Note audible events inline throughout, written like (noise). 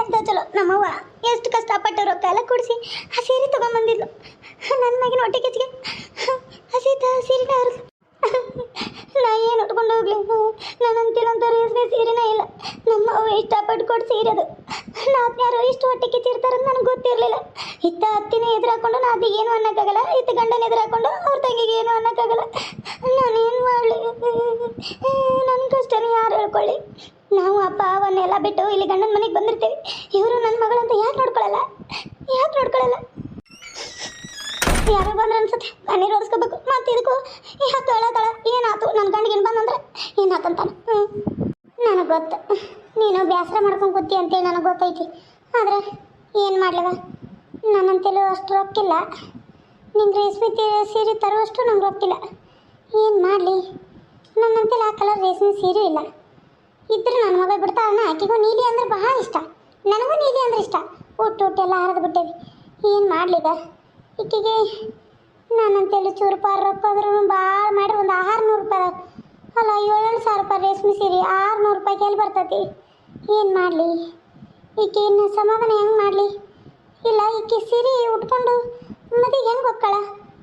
ಎಂತ ಚಲೋ? ನಮ್ಮವ್ವ ಎಷ್ಟು ಕಷ್ಟಪಟ್ಟು ರೊಕ್ಕ ಎಲ್ಲ ಕೊಡಿಸಿ ಆ ಸೀರೆ ತಗೊಂಬಂದಿದ್ಲು. ನನ್ನ ಮಗಿನ ಹೊಟ್ಟೆ ಕೆಚ್ಚಿಗೆ ಹಸಿತ ಸೀರೆನ ಹರಿದು. ನಾ ಏನು ಉಟ್ಕೊಂಡು ಹೋಗ್ಲಿ? ನಾನು ಅಂತಿಲ್ಲಂತ ರೇಷ್ಮೆ ಸೀರೆನೇ ಇಲ್ಲ. ನಮ್ಮವ್ವ ಇಷ್ಟಪಟ್ಟು ಕೊಟ್ಟು ಸೀರೆ ಅದು. ನಾಲ್ಕು ಯಾರು ಇಷ್ಟು ಹೊಟ್ಟೆ ಕಿಚ್ಚಿರ್ತಾರಂತ ನನಗೆ ಗೊತ್ತಿರಲಿಲ್ಲ. ಇತ್ತ ಅತ್ತಿನೇ ಎದುರು ಹಾಕೊಂಡು ನಾ ಅದು ಏನು ಅನ್ನೋಕ್ಕಾಗಲ್ಲ, ಇತ್ತ ಗಂಡನ ಎದುರು ಹಾಕೊಂಡು ಅವ್ರ ತಂಗಿಗೆ ಏನು ಅನ್ನೋಕ್ಕಾಗಲ್ಲ. ನಾನು ಏನು ಮಾಡಲಿ? ನನ್ನ ಕಷ್ಟನೇ ಯಾರು ಹೇಳ್ಕೊಳ್ಳಿ? ನಾವು ಅಪ್ಪ ಅವನ್ನೆಲ್ಲ ಬಿಟ್ಟು ಇಲ್ಲಿ ಗಂಡನ ಮನೆಗೆ ಬಂದಿರ್ತೀವಿ. ಇವರು ನನ್ನ ಮಗಳಂತ ಯಾಕೆ ನೋಡ್ಕೊಳ್ಳಲ್ಲ ಯಾಕೆ ನೋಡ್ಕೊಳ್ಳಲ್ಲ ಯಾರೋ ಬಂದ್ರೆ ಅನ್ಸುತ್ತೆ ಕಣ್ಣೀರು ಒರೆಸ್ಕೋಬೇಕು ಮತ್ತೆ ಇದಕ್ಕೂ ಯಾಕೆ ಹೇಳೋದಳ ಏನಾಯ್ತು ನನ್ನ ಗಂಡಿಗೆ ಬಂದಂದ್ರೆ ಏನಾತಂತ ಹ್ಞೂ ನನಗೆ ಗೊತ್ತು. ನೀನು ಬೇಸರ ಮಾಡ್ಕೊಂಡು ಕೂತಿ ಅಂತೇಳಿ ನನಗೆ ಗೊತ್ತೈತಿ. ಆದರೆ ಏನು ಮಾಡ್ಲಿವ? ನನ್ನಂತೇಳು ಅಷ್ಟು ರೊಕ್ಕಿಲ್ಲ. ನಿನ್ನ ರೇಷ್ಮೆ ಸೀರೆ ತರುವಷ್ಟು ನಂಗೆ ರೊಕ್ಕಿಲ್ಲ. ಏನು ಮಾಡಲಿ? ನನ್ನಂತೇಳಿ ಆ ಕಲರ್ ರೇಷ್ಮೆ ಸೀರೆ ಇಲ್ಲ. ಇದ್ರೆ ನನ್ನ ಮಗಳು ಬಿಡ್ತಾಳನ್ನ ಆಕೆಗೂ ನೀಲಿ ಅಂದ್ರೆ ಬಹಳ ಇಷ್ಟ. ನನಗೂ ನೀಲಿ ಅಂದ್ರೆ ಇಷ್ಟ. ಊಟ ಎಲ್ಲ ಹರಿದು ಬಿಟ್ಟೇವಿ. ಏನು ಮಾಡ್ಲಿಗ? ಈಕೆಗೆ ನಾನಂತೇಳಿ ಚೂರು ಪಾರು ರೊಕ್ಕ ಆದ್ರೂ ಭಾಳ ಮಾಡಿ ಒಂದು ಆರುನೂರು ರೂಪಾಯಿ. ಅಲ್ಲ ಏಳು ಸಾವಿರ ರೂಪಾಯಿ ರೇಷ್ಮೆ ಸೀರೆ ಆರುನೂರು ರೂಪಾಯಿ ಎಲ್ಲಿ ಬರ್ತೈತಿ? ಏನು ಮಾಡಲಿ? ಈಕೆ ಇನ್ನು ಸಮಾಧಾನ ಹೆಂಗೆ ಮಾಡಲಿ? ಇಲ್ಲ, ಈಕೆ ಸೀರೆ ಉಟ್ಕೊಂಡು ಮತ್ತೆ ಹೆಂಗೆ ಹೋಗ್ತಾಳ?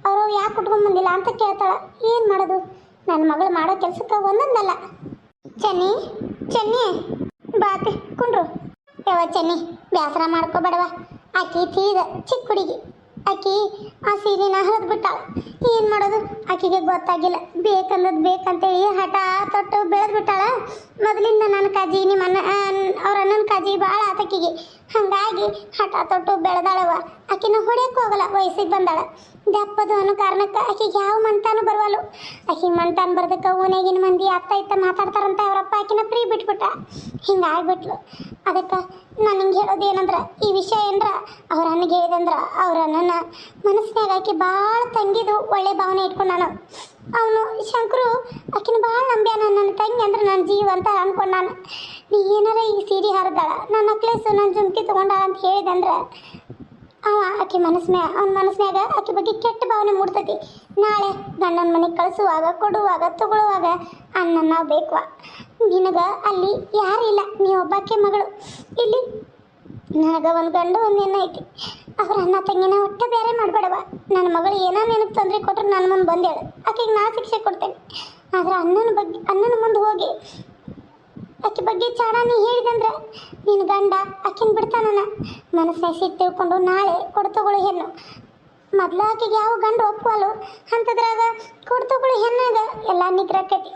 ಅವರು ಯಾಕೆ ಉಟ್ಕೊಂಡು ಬಂದಿಲ್ಲ ಅಂತ ಕೇಳ್ತಾಳ. ಏನು ಮಾಡೋದು? ನನ್ನ ಮಗಳು ಮಾಡೋ ಕೆಲಸಕ್ಕೆ ಒಂದೊಂದಲ್ಲ. ಚೆನ್ನಿ ಚೆನ್ನಿ ಬಾತಿ ಕುಂಡ್ರು. ಯಾವ ಚೆನ್ನಿ, ಬೇಸರ ಮಾಡ್ಕೋಬೇಡವ ಆಕಿ ತೀದ ಚಿಕ್ಕ ಹುಡುಗಿ. ಆಕಿ ಆ ಸೀರೆನ ಹರಿದು ಏನು ಮಾಡೋದು? ಆಕಿಗೆ ಗೊತ್ತಾಗಿಲ್ಲ. ಬೇಕನ್ನೋದು ಬೇಕಂತೇಳಿ ಹಠ ತೊಟ್ಟು ಬೆಳೆದು ಬಿಟ್ಟಾಳ. ಮೊದಲಿಂದ ನನ್ನ ಕಾಜಿ ನಿಮ್ಮ ಅಣ್ಣ ಅವ್ರ ಅಣ್ಣನ ಕಾಜಿ ಭಾಳ ಆತಕಿಗೆ. ಹಾಗಾಗಿ ಹಠ ತೊಟ್ಟು ಬೆಳೆದಾಳವ ಆಕಿನ ಹೊಡೆಯಕ್ಕೆ ಹೋಗಲ್ಲ, ವಯಸ್ಸಿಗೆ ಬಂದಾಳ. ದಪ್ಪದು ಅನ್ನೋ ಕಾರಣಕ್ಕೆ ಆಕಿಗೆ ಯಾವ ಮಂತಾನು ಬರವಲ್ಲು. ಆಕಿ ಮಂತಾನ ಬರ್ದಕ್ಕೆ ಓನೇಗಿನ ಮಂದಿ ಅತ್ತ ಇತ್ತ ಮಾತಾಡ್ತಾರಂತ ಅವರಪ್ಪ ಆಕಿನ ಫ್ರೀ ಬಿಟ್ಬಿಟ್ಟ. ಹಿಂಗೆ ಆಗ್ಬಿಟ್ಲು ಅದಕ್ಕೆ ನಾನು ಹಿಂಗೆ ಹೇಳೋದು ಏನಂದ್ರೆ ಈ ವಿಷಯ ಏನರ ಅವ್ರ ಅಣ್ಣಗೆ ಹೇಳಿದಂದ್ರೆ, ಅವ್ರ ಅಣ್ಣನ ಮನಸ್ಸಿನಾಗ ಆಕಿ ಭಾಳ ತಂಗಿದು ಒಳ್ಳೆ ಭಾವನೆ ಇಟ್ಕೊಂಡಾನ. ಅವನು, ಶಂಕರು, ಆಕಿನ ಭಾಳ ನಂಬ್ಯಾನ ನನ್ನ ತಂಗಿ ಅಂದ್ರೆ ನನ್ನ ಜೀವ ಅಂತ ಅನ್ಕೊಂಡಾನ ನೀ ಏನಾರ ಈ ಸೀರೆ ಹರಿದಾಳ ನನ್ನ ನಕ್ಲೇಸು ನನ್ನ ಜುಮ್ಕಿ ತೊಗೊಂಡಾಳ ಅಂತ ಹೇಳಿದಂದ್ರೆ ಅವ ಆಕೆ ಮನಸ್ಸಿನ ಅವ್ನ ಮನಸ್ಸಿನಾಗ ಆಕೆ ಬಗ್ಗೆ ಕೆಟ್ಟ ಭಾವನೆ ಮೂಡ್ತೈತಿ. ನಾಳೆ ಗಂಡನ ಮನೆಗೆ ಕಳಿಸುವಾಗ, ಕೊಡುವಾಗ, ತಗೊಳ್ಳುವಾಗ ಅನ್ನ ನಾವು ಬೇಕುವ. ನಿನಗ ಅಲ್ಲಿ ಯಾರು ಇಲ್ಲ. ನೀ ಒಬ್ಬಾಕೆ ಮಗಳು. ಇಲ್ಲಿ ನನಗೆ ಒಂದು ಗಂಡು, ಒಂದು ಐತಿ. ಅವ್ರ ಅಣ್ಣ ತಂಗಿನ ಹೊಟ್ಟೆ ಬೇರೆ ಮಾಡಬೇಡವ ನನ್ನ ಮಗಳು ಏನೋ ನಿನಗೆ ತೊಂದರೆ ಕೊಟ್ಟರು ನನ್ನ ಮುಂದೆ ಬಂದೇಳು ಆಕೆಗೆ ನಾ ಶಿಕ್ಷೆ ಕೊಡ್ತೇನೆ. ಆದ್ರೆ ಅಣ್ಣನ ಬಗ್ಗೆ, ಅಣ್ಣನ ಮುಂದೆ ಹೋಗಿ ಆಕೆ ಬಗ್ಗೆ ಚಾಡ ನೀ ಹೇಳಿದಂದ್ರೆ ನಿನ್ನ ಗಂಡ ಆಕಿನ ಬಿಡ್ತಾನ ಮನಸ್ಸಿನ ಸಿಟ್ಟು ತಿಳ್ಕೊಂಡು ನಾಳೆ ಕೊಡ್ತಗಳು ಹೆಣ್ಣು. ಮೊದ್ಲು ಆಕೆಗೆ ಯಾವ ಗಂಡು ಒಪ್ಪುವಲು ಅಂಥದ್ರಾಗ ಕೊಡ್ತಗಳು ಹೆಣ್ಣಾಗ ಎಲ್ಲ ನಿಗ್ರಕ್ಕತಿ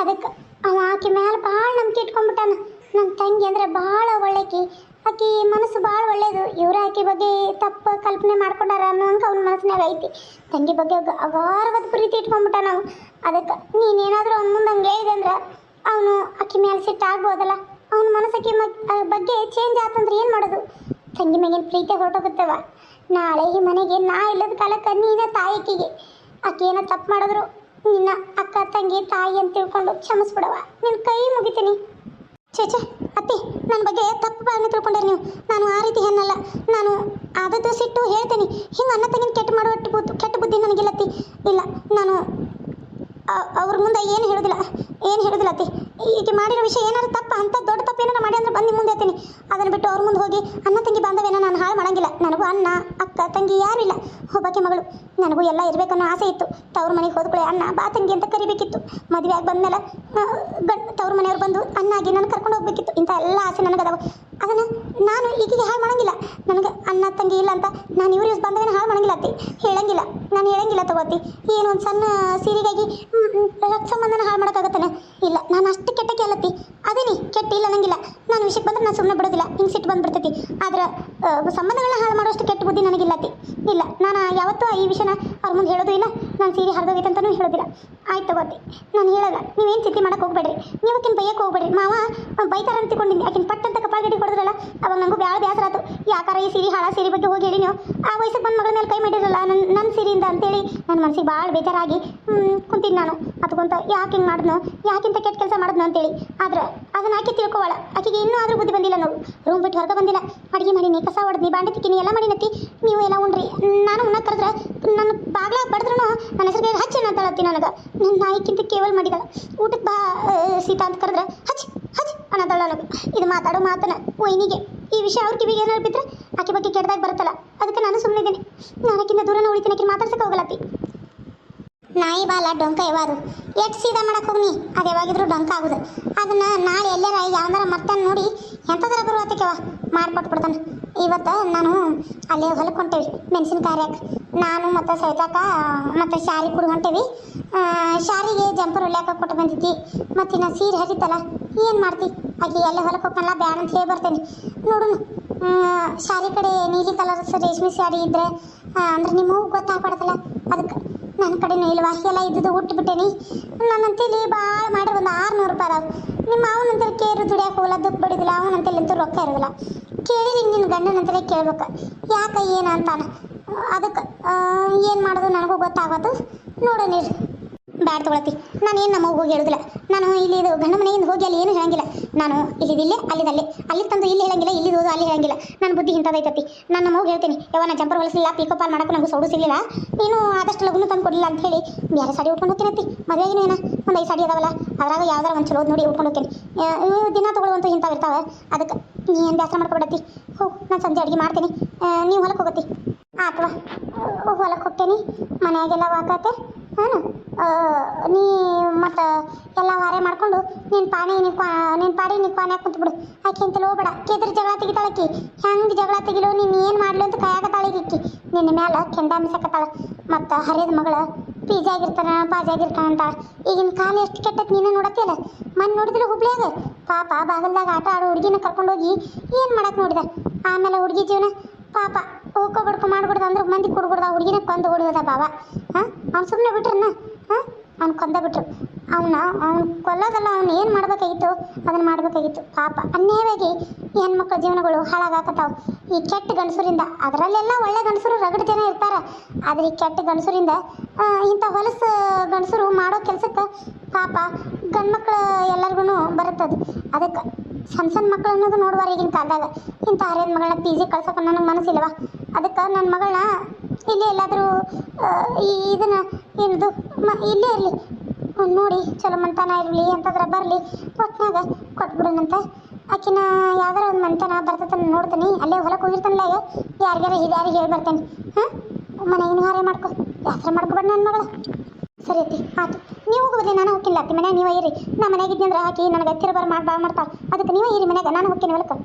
ಅದಕ್ಕೆ ಅವ ಆಕೆ ಮ್ಯಾಲೆ ಭಾಳ ನಂಬಿಕೆ ಇಟ್ಕೊಂಡ್ಬಿಟ್ಟಾನ. ನನ್ನ ತಂಗಿ ಅಂದ್ರೆ ಭಾಳ ಒಳ್ಳೆಕಿ. ಆಕಿ ಮನಸ್ಸು ಭಾಳ ಒಳ್ಳೇದು. ಇವ್ರ ಆಕೆ ಬಗ್ಗೆ ತಪ್ಪು ಕಲ್ಪನೆ ಮಾಡ್ಕೊಂಡಾರ ಅನ್ನೋಂಗೆ ಅವ್ನ ಮನಸ್ಸಿನಾಗ ಐತಿ. ತಂಗಿ ಬಗ್ಗೆ ಅಗ- ಅಗಾರವಾದ ಪ್ರೀತಿ ಇಟ್ಕೊಂಬಿಟ್ಟ ನಾವು. ಅದಕ್ಕೆ ನೀನೇನಾದರೂ ಅವ್ನ ಮುಂದೆ ಹಂಗೆ ಹೇಳಿದೆ ಅಂದ್ರೆ ಅವನು ಅಕ್ಕಿ ಮೇಲೆ ಸಿಟ್ಟು ಆಗ್ಬೋದಲ್ಲ. ಅವನ ಮನಸ್ಸಕ್ಕೆ ಬಗ್ಗೆ ಚೇಂಜ್ ಆತಂದ್ರೆ ಏನು ಮಾಡೋದು? ತಂಗಿ ಮ್ಯಾಗಿನ ಪ್ರೀತಿ ಹೊರಟೋಗುತ್ತವ. ನಾಳೆ ಈ ಮನೆಗೆ ನಾ ಇಲ್ಲದ ಕಾಲಕ್ಕೆ ನೀನ ತಾಯಿಕಿಗೆ ಆಕೆ ಏನೋ ತಪ್ಪು ಮಾಡಿದ್ರು ನಿನ್ನ ಅಕ್ಕ ತಂಗಿ ತಾಯಿ ಅಂತ ತಿಳ್ಕೊಂಡು ಕ್ಷಮಿಸ್ಬಿಡವ ನಿನ್ನ ಕೈ ಮುಗಿತೀನಿ. ಛೇ ಅತ್ತಿ ನನ್ನ ಬಗ್ಗೆ ತಪ್ಪು ಭಾವನೆ ತಿಳ್ಕೊಂಡ್ರಿ ನೀವು. ನಾನು ಆ ರೀತಿ ಹೆಣ್ಣಲ್ಲ. ನಾನು ಆದದ್ದು ಸಿಟ್ಟು ಹೇಳ್ತೀನಿ. ಹಿಂಗೆ ಅನ್ನ ತಂಗಿನ ಕೆಟ್ಟ ಮಾಡೋ ಕೆಟ್ಟ ಬುದ್ಧಿ ನನಗಿಲ್ಲತ್ತಿ. ಇಲ್ಲ, ನಾನು ಅವ್ರ ಮುಂದೆ ಏನು ಹೇಳೋದಿಲ್ಲ. ಏನು ಹೇಳೋದಿಲ್ಲ ಅತ್ತಿ? ಈಗ ಮಾಡಿರೋ ವಿಷಯ ಏನಾದ್ರು ತಪ್ಪ? ಅಂತ ದೊಡ್ಡ ತಪ್ಪು ಏನಾರು ಮಾಡಿ ಅಂದ್ರೆ ಬಂದು ಮುಂದೆ ಹೇಳ್ತೀನಿ ಅದನ್ನು ಬಿಟ್ಟು ಅವ್ರ ಮುಂದೆ ಹೋಗಿ, ಅಣ್ಣ ತಂಗಿ ಬಾಂಧವ್ಯನ ನಾನು ಹಾಳು ಮಾಡಂಗಿಲ್ಲ. ನನಗೂ ಅಣ್ಣ, ಅಕ್ಕ, ತಂಗಿ ಯಾರೂ ಇಲ್ಲ. ಒಬ್ಬಾಕೆ ಮಗಳು. ನನಗೂ ಎಲ್ಲ ಇರಬೇಕು ಅನ್ನೋ ಆಸೆ ಇತ್ತು. ತವ್ರ ಮನೆಗೆ ಹೋದ್ಕೊಳ್ಳೆ ಅಣ್ಣ, ಬಾ ತಂಗಿ ಅಂತ ಕರಿಬೇಕಿತ್ತು. ಮದುವೆ ಆಗಿ ಬಂದಮೇಲೆ ಗಂಡ, ತವ್ರ ಮನೆಯವ್ರು ಬಂದು ಅನ್ನ ಆಗಿ ನಾನು ಕರ್ಕೊಂಡು ಹೋಗ್ಬೇಕಿತ್ತು. ಇಂಥ ಎಲ್ಲ ಆಸೆ ನನಗದಾವ. ಅದನ್ನು ನಾನು ಈಗೀಗ ಹಾಳು ಮಾಡಂಗಿಲ್ಲ. ನನಗೆ ಅಣ್ಣ, ತಂಗಿ ಇಲ್ಲ ಅಂತ ನಾನು ಇವ್ರ ಯೂಸ್ ಬಂದಾಗ ಹಾಳು ಮಾಡಂಗಿಲ್ಲ ಅತ್ತಿ. ಹೇಳಂಗಿಲ್ಲ. ನಾನು ಹೇಳಂಗಿಲ್ಲ ತಗೋತಿ ಏನು ಒಂದು ಸಣ್ಣ ಸೀರೆಗಾಗಿ ರಕ್ತ ಸಂಬಂಧನ ಹಾಳು ಮಾಡೋಕ್ಕಾಗತ್ತಾನೆ? ಇಲ್ಲ, ನಾನು ಅಷ್ಟು ಕೆಟ್ಟ ಕೇಳತ್ತಿ ಅದೇನಿ ಕೆಟ್ಟ ಇಲ್ಲ ಅನ್ನಂಗಿಲ್ಲ. ನಾನು ವಿಷಯಕ್ಕೆ ಬಂದ್ರೆ ನಾನು ಸುಮ್ಮನೆ ಬಿಡೋದಿಲ್ಲ. ಹಿಂಗೆ ಸಿಟ್ಟು ಬಂದ್ಬಿಡ್ತೈತಿ. ಆದ್ರೆ ಸಂಬಂಧಗಳನ್ನ ಹಾಳು ಮಾಡೋಷ್ಟು ಕೆಟ್ಟ ಬುದ್ಧಿ ನನಗಿಲ್ಲ ಅತ್ತಿ. ಇಲ್ಲ, ನಾನು ಯಾವತ್ತೂ ಈ ವಿಷಯನ ಅವ್ರ ಮುಂದೆ ಹೇಳೋದು ಇಲ್ಲ. ನಾನು ಸೀರೆ ಹರಿದೋಗೈತೆ ಅಂತಲೂ ಹೇಳೋದಿಲ್ಲ. ಆಯ್ತು ತಗೋತಿ. ನಾನು ಹೇಳಲ್ಲ ನೀವೇನು ಚಿಂತೆ ಮಾಡಕ್ಕೆ ಹೋಗ್ಬೇಡ್ರಿ. ನೀವು ಆಕಿನ ಬೈಯಕ್ಕೆ ಹೋಗ್ಬೇಡ್ರಿ. ಮಾವ ಬೈತಾರ ಅಂತ ತಿಳ್ಕೊಂಡಿನಿ ಆಕಿನ ಪಟ್ ಅಂತ ಕಪಾಳ ಗಡಿ ಕೊಡಿದ್ರಲ್ಲ ಅವಾಗ ನನಗೂ ಬ್ಯಾಳ ಬೇಸರ ಆತು ಯಾಕಾರ ಈ ಸೀರೆ, ಹಾಳ ಸೀರೆ ಬಗ್ಗೆ ಹೋಗಿ ಹೇಳಿ ನೀವು ಆ ವಯಸ್ಸಿಗೆ ಬಂದ ಮಗಳ ಮೇಲೆ ಕೈ ಮಾಡಿರಲ್ಲ ನನ್ನ ನನ್ನ ಸೀರೆಯಿಂದ ಅಂತೇಳಿ ನನ್ನ ಮನಸ್ಸಿಗೆ ಭಾಳ ಬೇಜಾರಾಗಿ ಕುಂತೀನಿ ನಾನು. ಅದಕ್ಕಂತ ಯಾಕೆ ಹಿಂಗೆ ಮಾಡಿದ್ನು, ಯಾಕಿಂತ ಕೆಟ್ಟ ಕೆಲಸ ಮಾಡಿದ್ನು ಅಂತೇಳಿ. ಆದ್ರೆ ಅದನ್ನ ಆಕೆ ತಿಳ್ಕೊವಾಳ. ಆಕೆಗೆ ಇನ್ನೂ ಆದ್ರೂ ಬುದ್ಧಿ ಬಂದಿಲ್ಲ ನೋಡು ರೂಮ್ ಬಿಟ್ಟು ಹೊರಗೆ ಬಂದಿಲ್ಲ. ಅಡುಗೆ ಮಾಡೀನಿ ಕಸ ಹೊಡೆದ್ನಿ ಬಾಂಡೆ ತಿಕ್ಕಿನಿ ಎಲ್ಲ ಮಾಡಿನತ್ತಿ ನೀವು ಎಲ್ಲ ಉಣ್ರಿ. ನಾನು ಉಣ್ಣಕ್ಕೆ ಕರೆದ್ರೆ ನನ್ನ ಬಾಗ್ಲ ಬಡಿದ್ರು ನನ್ನ ಹೆಸರು ಹಚ್ಚಿ ಅನ್ನತ್ತಳತ್ತಿ ನನಗೆ. ನಿನ್ನ ನಾಯಿಕ್ಕಿಂತ ಕೇವಲ ಮಾಡಿದಳ. ಊಟಕ್ಕೆ ಬಾ ಸೀತಾ ಅಂತ ಕರೆದ್ರೆ, ಹಚ್ ಹಚ್ ಅನ್ನೋದಳ ನನಗೆ ಇದು ಮಾತಾಡೋ ಮಾತನ ವೈನಿಗೆ. ಈ ವಿಷಯ ಅವ್ರ ಕಿವಿಗೆ ಏನಾರು ಬಿದ್ರೆ ಆಕೆ ಬಗ್ಗೆ ಕೆಟ್ಟದಾಗ ಬರುತ್ತಲ್ಲ. ಅದಕ್ಕೆ ನಾನು ಸುಮ್ಮನೆ ಇದ್ದೀನಿ ನಾನು ಆಕಿಂದ ದೂರನ ಉಳಿತೀನಿ ಆಕೆ ಮಾತಾಡ್ಸಕ್ಕೆ ಹೋಗಲತ್ತಿ ನಾಯಿ ಬಾಲ ಡೊಂಕ ಯಾವಾದು? ಎಟ್ ಸೀದಾ ಮಾಡಕ್ಕೆ ಹೋಗ್ನಿ? ಅದು ಯಾವಾಗಿದ್ರು ಡೊಂಕ ಆಗುದು. ಅದನ್ನ ನಾಳೆ ಎಲ್ಲರ ಯಾವ್ದಾರ ಮರ್ತಾನ ನೋಡಿ ಎಂಥದರ ಬರುವತ್ತಕ್ಕೆವ ಮಾಡ್ಕೊಟ್ಬಿಡ್ತಾನೆ ಇವತ್ತು ನಾನು ಅಲ್ಲಿ ಹೊಲಕ್ಕೆ ಹೊಂಟೇವಿ ಮೆಣಸಿನ್ಕಾಯಿ ಹರಿಯಕ್ಕೆ ನಾನು ಮತ್ತು ಸೈತಾಕ ಮತ್ತು ಶಾರಿ ಕುಡ್ ಹೊಂಟೇವಿ. ಶಾರಿಗೆ ಜಂಪರ್ ಹೊಲ್ಯಾಕ ಕೊಟ್ಟು ಬಂದಿದ್ದಿ. ಮತ್ತು ನಾ ಸೀರೆ ಹರಿತಲ್ಲ, ಏನು ಮಾಡ್ತಿ? ಆಕೆ ಎಲ್ಲ ಹೊಲಕ್ಕೆ ಹೋಗ್ಕಲ್ಲ ಬ್ಯಾಡ ಅಂತ ಹೇಳಿ ಬರ್ತೇನೆ. ನೋಡುನು ಶಾರಿ ಕಡೆ ನೀಲಿ ಕಲರ್ ರೇಷ್ಮೆ ಸ್ಯಾರಿ ಇದ್ರೆ ಅಂದ್ರೆ ನಿಮಗೂ ಗೊತ್ತಾಗ್ಬಾರ್ದಲ್ಲ? ಅದಕ್ಕೆ ನನ್ನ ಕಡೆನೂ ಇಲ್ವಾ ಎಲ್ಲ ಇದ್ದದ್ದು ಬಿಟ್ಟೇನಿ ನನ್ನಂತೇಳಿ ಭಾಳ ಮಾಡಿ ಒಂದು ಆರುನೂರು ರೂಪಾಯಿ ಅದಾವೆ. ನಿಮ್ಮ ಅವನಂತೇಳಿ ಕೇರು ದುಡಿಯಕ್ಕೆ ಹೋಗಲ್ಲ ದುಃಖ ಬಡಿದಿಲ್ಲ ಅವನಂತೇಳಿ ಅಂತೂ ರೊಕ್ಕ ಇರೋದಿಲ್ಲ. ಕೇಳಿರಿ ನಿನ್ನ ಗಂಡನಂತಲೇ ಕೇಳ್ಬೇಕು. ಯಾಕೆ ಏನು ಅಂತಾನೆ. ಅದಕ್ಕೆ ಏನು ಮಾಡೋದು ನನಗೂ ಗೊತ್ತಾಗೋದು. ನೋಡೋಣ ಬ್ಯಾಡ್ ತಗೊಳತಿ ನಾನು ಏನು ನಮ್ಮ ಹೋಗಿ ಹೇಳುದಿಲ್ಲ. ನಾನು ಇಲ್ಲಿ ಇದು ಗಂಡ ಮನೆಯಿಂದ ಹೋಗಿ ಅಲ್ಲಿ ಏನು ಹೇಳಂಗಿಲ್ಲ. ನಾನು ಇಲ್ಲಿದಿಲ್ಲೇ ಅಲ್ಲಿದಲ್ಲೇ ಅಲ್ಲಿ. ತಂದು ಇಲ್ಲಿ ಹೇಳಂಗಿಲ್ಲ ಇಲ್ಲಿ ಹೋದು ಅಲ್ಲಿ ಹೇಳಂಗಿಲ್ಲ. ನನ್ನ ಬುದ್ಧಿ ಇಂಥದೈತತಿ ನಾನು ನಮ್ಮ ಹೋಗಿ ಹೇಳ್ತೀನಿ ಯಾವ ನಾನು ಜಂಪರ್ ಹೊಲಸಿಲ್ಲ ಪಿಕಪ್ ಆಲ್ ಮಾಡಕ್ಕೆ ನನಗೂ ಸೌಡು ಸಿಗಲಿಲ್ಲ. ನೀನು ಆದಷ್ಟು ಲಗುನು ತಂದು ಕೊಡಲಿಲ್ಲ ಅಂತ ಹೇಳಿ ಬೇರೆ ಸಾಡಿ ಉಟ್ಕೊಂಡು ಹೋಗ್ತೀನತ್ತಿ ಮದುವೆಗಿನ ಏನ? ಒಂದು ಐದು ಸಾಡಿ ಅದಾವಲ್ಲ, ಅದ್ರಾಗ ಯಾವ್ದಾರ ಒಂದು ಚಲೋದು ನೋಡಿ ಉಟ್ಕೊಂಡು ಹೋಗ್ತೀನಿ. ದಿನ ತೊಗೊಳ್ಳುವಂಥ ಇಂಥವು ಇರ್ತಾವೆ. ಅದಕ್ಕೆ ನೀ ಏನು ಬೇಸರ ಮಾಡ್ಕೊಬಿಡತ್ತಿ? ಹೋ, ನಾನು ಸಂಜೆ ಅಡುಗೆ ಮಾಡ್ತೀನಿ. ನೀವು ಹೊಲಕ್ಕೆ ಹೋಗತ್ತಿ. ಆತ್ವಾ ಹೊಲಕ್ಕೆ ಹೋಗ್ತೇನೆ. ಮನೆಯಾಗೆಲ್ಲ ವಾಕಾತೆ ಹಾಂ ನೀ ಮತ್ತು ಎಲ್ಲ ವಾರೆ ಮಾಡ್ಕೊಂಡು ನಿನ್ನ ಪಾಣಿ ನಿನ್ನ ನಿನ್ನ ಪಾಡಿ ನಿನ್ನ ಕ್ವಾನ್ಯಾಗ ಕುಂತ್ಬಿಡು ಆಕೆ ಅಂತಲೇ ಹೋಗ್ಬೇಡ. ಕೇದ್ರ ಜಗಳ ತೆಗಿತಾಳಕ್ಕಿ ಹೆಂಗೆ ಜಗಳ ತೆಗಿಲು, ನೀನು ಏನು ಮಾಡ್ಲು ಅಂತ ಕಾಯಾಕತ್ತಾಳ ಈಕಿ ನಿನ್ನ ಮ್ಯಾಲ ಕೆಂಡಾಮಿಸಕತ್ತಾಳ ಮತ್ತು ಹರಿದ ಮಗಳ ಪೀಜಾಗಿರ್ತಾನ ಪಾಜಾಗಿರ್ತಾನ ಅಂತ ಈಗಿನ ಕಾಲ ಎಷ್ಟು ಕೆಟ್ಟತ್ ನೀನು ನೋಡತ್ತಿಲ್ಲ ಮನ್ ನೋಡಿದ್ರೆ ಹುಬ್ಳಿಯಾಗ. ಪಾಪ ಬಾಗಲ್ದಾಗ ಆಟ ಆಡೋ ಹುಡುಗಿನ ಕರ್ಕೊಂಡೋಗಿ ಏನು ಮಾಡಕ್ಕೆ ನೋಡಿದ? ಆಮೇಲೆ ಹುಡುಗಿ ಜೀವನ ಪಾಪ ಹೋಗ್ಕೊ ಬಡ್ಕೊ ಮಾಡ್ಬಿಡ್ದ ಅಂದ್ರೆ ಮಂದಿ ಕೊಡ್ಬಿಡ್ದ ಹುಡುಗಿನ ಕೊಂದು ಹೊಡಿಯೋದ ಬಾವ. ಹಾಂ? ಅವ್ನು ಸುಮ್ಮನೆ ಬಿಟ್ರನ್ನ ಹಾಂ? ಅವ್ನು ಕೊಂದ ಬಿಟ್ರು. ಅವನ್ನ ಅವ್ನು ಕೊಲ್ಲೋದಲ್ಲ, ಅವ್ನು ಏನು ಮಾಡಬೇಕಾಗಿತ್ತು? ಅದನ್ನು ಮಾಡಬೇಕಾಗಿತ್ತು. ಪಾಪ, ಅನ್ಯಾಯವಾಗಿ ಹೆಣ್ಮಕ್ಳ ಜೀವನಗಳು ಹಾಳಾಗಾಕತ್ತಾವ. ಈ ಕೆಟ್ಟ ಗಂಡಸರಿಂದ, ಅದರಲ್ಲೆಲ್ಲ ಒಳ್ಳೆ ಗಂಡಸರು ರಗಡ್ ಜನ ಇರ್ತಾರೆ. ಆದರೆ ಈ ಕೆಟ್ಟ ಗಂಡಸರಿಂದ ಇಂಥ ಹೊಲಸು ಗಂಡಸರು ಮಾಡೋ ಕೆಲಸಕ್ಕೆ ಪಾಪ ಗಂಡ್ಮಕ್ಳು ಎಲ್ಲರಿಗೂ ಬರುತ್ತದೆ. ಅದಕ್ಕೆ ಸಣ್ಣ ಸಣ್ಣ ಮಕ್ಳು ಅನ್ನೋದು ನೋಡುವಾರ ಈಗಿನ ಕಾಲದಾಗ. ಇಂಥ ಹರಿಯದ ಮಗಳನ್ನ ಪಿ ಜಿ ಕಳ್ಸೋಕೆ ನನಗೆ ಮನಸ್ಸಿಲ್ಲವ ಅದಕ್ಕೆ ನನ್ನ ಮಗಳನ್ನ ಇಲ್ಲೇ ಎಲ್ಲಾದರೂ ಈ ಇದನ್ನ ಏನದು, ಮ, ಇಲ್ಲೇ ಇರಲಿ. ನೋಡಿ, ಚಲೋ ಮಂತನ ಇರಲಿ ಅಂತಂದ್ರೆ ಬರಲಿ. ಒಟ್ನಾಗ ಕೊಟ್ಬಿಡೋಣಂತ. ಆಕಿನ ಯಾವ್ದಾರ ಒಂದು ಮಂತನ ಬರ್ತತನ ನೋಡ್ತೀನಿ. ಅಲ್ಲೇ ಹೊಲಕ್ಕೆ ಹೋಗಿರ್ತಾನಲ್ಲ ಯಾರಿಗಾರ ಹಿರಿಯಾರಿಗೆ ಹೇಳಿ ಬರ್ತೇನೆ. ಹಾಂ? ಮನೆಗಿನ ಹಾರೆ ಮಾಡ್ಕೊ. ಯಾತ್ರೆ ಮಾಡ್ಕೊಬೇಡ ನನ್ನ ಮಗಳ. ಸರಿ ಐತಿ ಆಯ್ತು ನೀವು ಹೋಗೋದ್ರಿ ನಾನು ಹೋಗಿಲ್ಲ ಅತ್ತಿ ಮನ್ಯಾಗ ನೀವು ಇರಿ. ನಾ ಮನ್ಯಾಗ ಇದ್ನಿ ಅಂದ್ರೆ ಹಾಕಿ ನನಗೆ ಹತ್ತಿರ ಮಾಡಿ ಭಾಳ ಮಾಡ್ತಾಳೆ. ಅದಕ್ಕೆ ನೀವೇ ಇರಿ ಮನ್ಯಾಗ ನಾನು ಹೋಗ್ತೀನಿ ಹೊಲಕ್ಕೆ.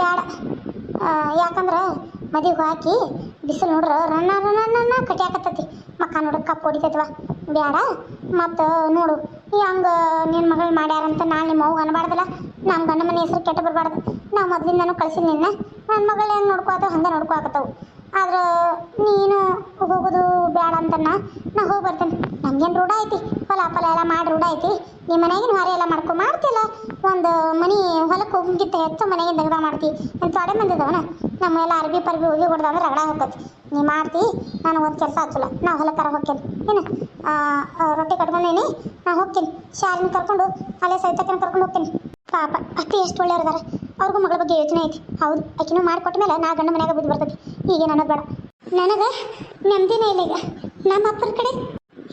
ಬೇಡ ಯಾಕಂದ್ರೆ ಮದಿಗೆ ಹಾಕಿ ಬಿಸಿಲು ನೋಡ್ರೆ ರನ್ನ ರನ್ನ ರಣ್ಣ ಕಟ್ಯಾಕತ್ತೈತಿ. ಮಕ್ಕ ನೋಡು ಕಪ್ಪು ಹೊಡಿತೈತವ ಬೇಡ ಮತ್ತು ನೋಡು ಹಂಗೆ ನಿನ್ನ ಮಗಳು ಮಾಡ್ಯಾರಂತ ನಾನು ನಿಮ್ಮ ಅವ್ಗೆ ಅನ್ಬಾರ್ದಲ್ಲ. ನಮ್ಮ ಗಂಡ ಮನೆ ಹೆಸರು ಕೆಟ್ಟ ಬರಬಾರ್ದು. ನಾವು ಮೊದಲಿಂದನೂ ಕಳ್ಸಿನಿ ನಿನ್ನ. ನನ್ನ ಮಗಳು ಹೆಂಗೆ ನೋಡ್ಕೋತಾವ ಹಂಗೆ ನೋಡ್ಕೊಳಕತ್ತಾವು. ಆದ್ರೆ ನೀನು ಹೋಗೋದು ಬೇಡ ಅಂತನ್ನ ನಾ ಹೋಗಿ ಬರ್ತೇನೆ. ನಮ್ಗೇನು ರೂಢ ಐತಿ? ಹೊಲ ಪಲ ಎಲ್ಲ ಮಾಡಿ ರೂಢ ಐತಿ? ನಿಮ್ಮ ಮನೆಗಿನ ಹೊರ ಎಲ್ಲ ಮಾಡ್ಕೊ ಮಾಡ್ತಿಲ್ಲ ಒಂದು ಮನೆ ಹೊಲಕ್ಕೆ ಹೋಗಿದ್ದ ಹೆಚ್ಚು ಮನೆಗೆ ರಗಡ ಮಾಡ್ತಿ. ನನ್ನ ತೊಡೆ ಮಂದಿ ನಮ್ಮ ಎಲ್ಲ ಅರ್ಬಿ ಪರ್ಬಿ ಹೋಗಿ ಹೊಡ್ದ ಅಂದ್ರೆ ರಗಡ ಹೋಗತ್ತೆ. ನೀ ಮಾಡ್ತಿ, ನಾನು ಒಂದು ಕೆಲಸ ಹಚ್ಚಲ್ಲ. ನಾ ಹೊಲಕ್ಕಾರ ಹೋಗ್ತೇನೆ. ಏನು? ರೊಟ್ಟಿ ಕಟ್ಕೊಂಡೇನಿ? ನಾ ಹೋಗ್ತೀನಿ. ಶಾಲಿನ ಕರ್ಕೊಂಡು, ಅಲ್ಲೇ ಸೈತಕ್ಕನ ಕರ್ಕೊಂಡು ಹೋಗ್ತೀನಿ. ಪಾಪ, ಅತ್ತೆ ಎಷ್ಟು ಒಳ್ಳೆಯವ್ರದಾರ ಅವ್ರಿಗೂ ಮಗಳ ಬಗ್ಗೆ ಯೋಚನೆ ಐತಿ. ಹೌದು, ಆಕಿನೂ ಮಾಡಿಕೊಟ್ಟ ಮೇಲೆ ನಾ ಗಂಡ ಮನೆಯಾಗ ಬುದ್ಧಿ ಬರ್ತೈತಿ. ಈಗೇನು ಅನ್ನೋದು ಬೇಡ. ನನಗೆ ನೆಮ್ಮದಿನೇ ಇಲ್ಲ ಈಗ. ನಮ್ಮ ಅಪ್ಪನ ಕಡೆ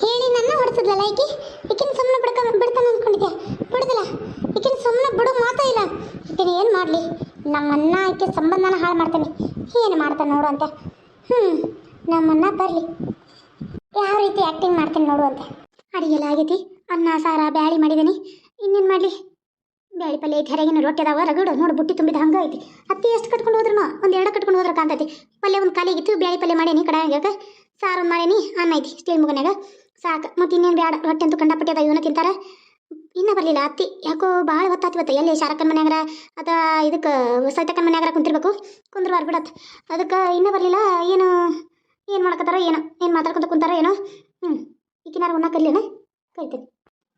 ಹೇಳಿ ನನ್ನ ಹೊಡ್ತಿದ್ಲಲ್ಲ ಈಕಿ? ಈಕಿನ ಸುಮ್ಮನೆ ಬಿಡ್ಕ ಬಿಡ್ತಾನೆ ಅಂದ್ಕೊಂಡಿದ್ದೆ ಬಿಡುದಿಲ್ಲ. ಈಕಿನ ಸುಮ್ಮನೆ ಬಿಡು ಮಾತಾ ಇಲ್ಲ. ಈಕಿನ ಏನು ಮಾಡಲಿ? ನಮ್ಮನ್ನ ಆಕೆ ಸಂಬಂಧನ ಹಾಳು ಮಾಡ್ತಾನೆ. ಏನು ಮಾಡ್ತಾನೆ ನೋಡು ಅಂತ. ಹ್ಞೂ ನಮ್ಮನ್ನ ಬರಲಿ. ಯಾವ ರೀತಿ ಆ್ಯಕ್ಟಿಂಗ್ ಮಾಡ್ತೀನಿ ನೋಡು ಅಂತ. ಅಡಿಗೆಲ್ಲ ಆಗೈತಿ. ಅನ್ನ, ಸಾರ, ಬ್ಯಾಳಿ ಮಾಡಿದ್ದೀನಿ. ಇನ್ನೇನು ಮಾಡಲಿ? ಬ್ಯಾಳಿ ಪಲ್ಯ ಐತಿ ರೊಟ್ಟಿ ಅದಾವ ರಗಡು ನೋಡಿ ಬುಟ್ಟಿ ತುಂಬಿದ ಹಂಗೆ ಐತಿ. ಅತ್ತಿ ಎಷ್ಟು ಕಟ್ಕೊಂಡು ಹೋದ್ರು ಒಂದು ಎರಡು ಕಟ್ಕೊಂಡು ಹೋದ್ರ ಕಾಂತೈತಿ ಪಲ್ಯ ಒಂದು ಕಾಲಿಗಿತ್ತು ಬ್ಯಾಳಿ ಪಲ್ಯ ಮಾಡೇನಿ ಕಡಾಗ ಸಾರು ಒಂದು ಮಾಡೇನಿ ಅನ್ನ ಐತಿ ಸ್ಟೀಲ್ ಮುಗನ್ಯಾಗ. ಸಾಕು. ಮತ್ತು ಇನ್ನೇನು ಬ್ಯಾಡ, ರೊಟ್ಟಿ ಅಂತೂ ಕಂಡಪಟ್ಟಿ ಅದ ಇವನ್ನ ತಿಂತಾರೆ? ಇನ್ನೂ ಬರಲಿಲ್ಲ ಅತ್ತಿ. ಯಾಕೋ ಭಾಳ ಹೊತ್ತಾತಿ ಎಲ್ಲಿ ಶಾರಕ್ಕನ ಮನ್ಯಾಗಾರ? ಅಥವಾ ಇದಕ್ಕೆ ಸೈತಕ್ಕನ ಮನ್ಯಾಗ್ರ ಕುಂತಿರ್ಬೇಕು. ಕುಂದ್ರಬಾರ್ದು ಬಿಡತ್ತೆ ಅದಕ್ಕೆ ಇನ್ನೂ ಬರಲಿಲ್ಲ, ಏನು ಏನು ಮಾಡ್ಕೊತಾರೋ ಏನೋ, ಏನು ಮಾತಾಡ್ಕೊಂತ ಕುಂತಾರೋ, ಏನೋ? ಹ್ಞೂ ಉಣ್ಣ ಕರ್ಲಿನ ಕರಿತೀನಿ.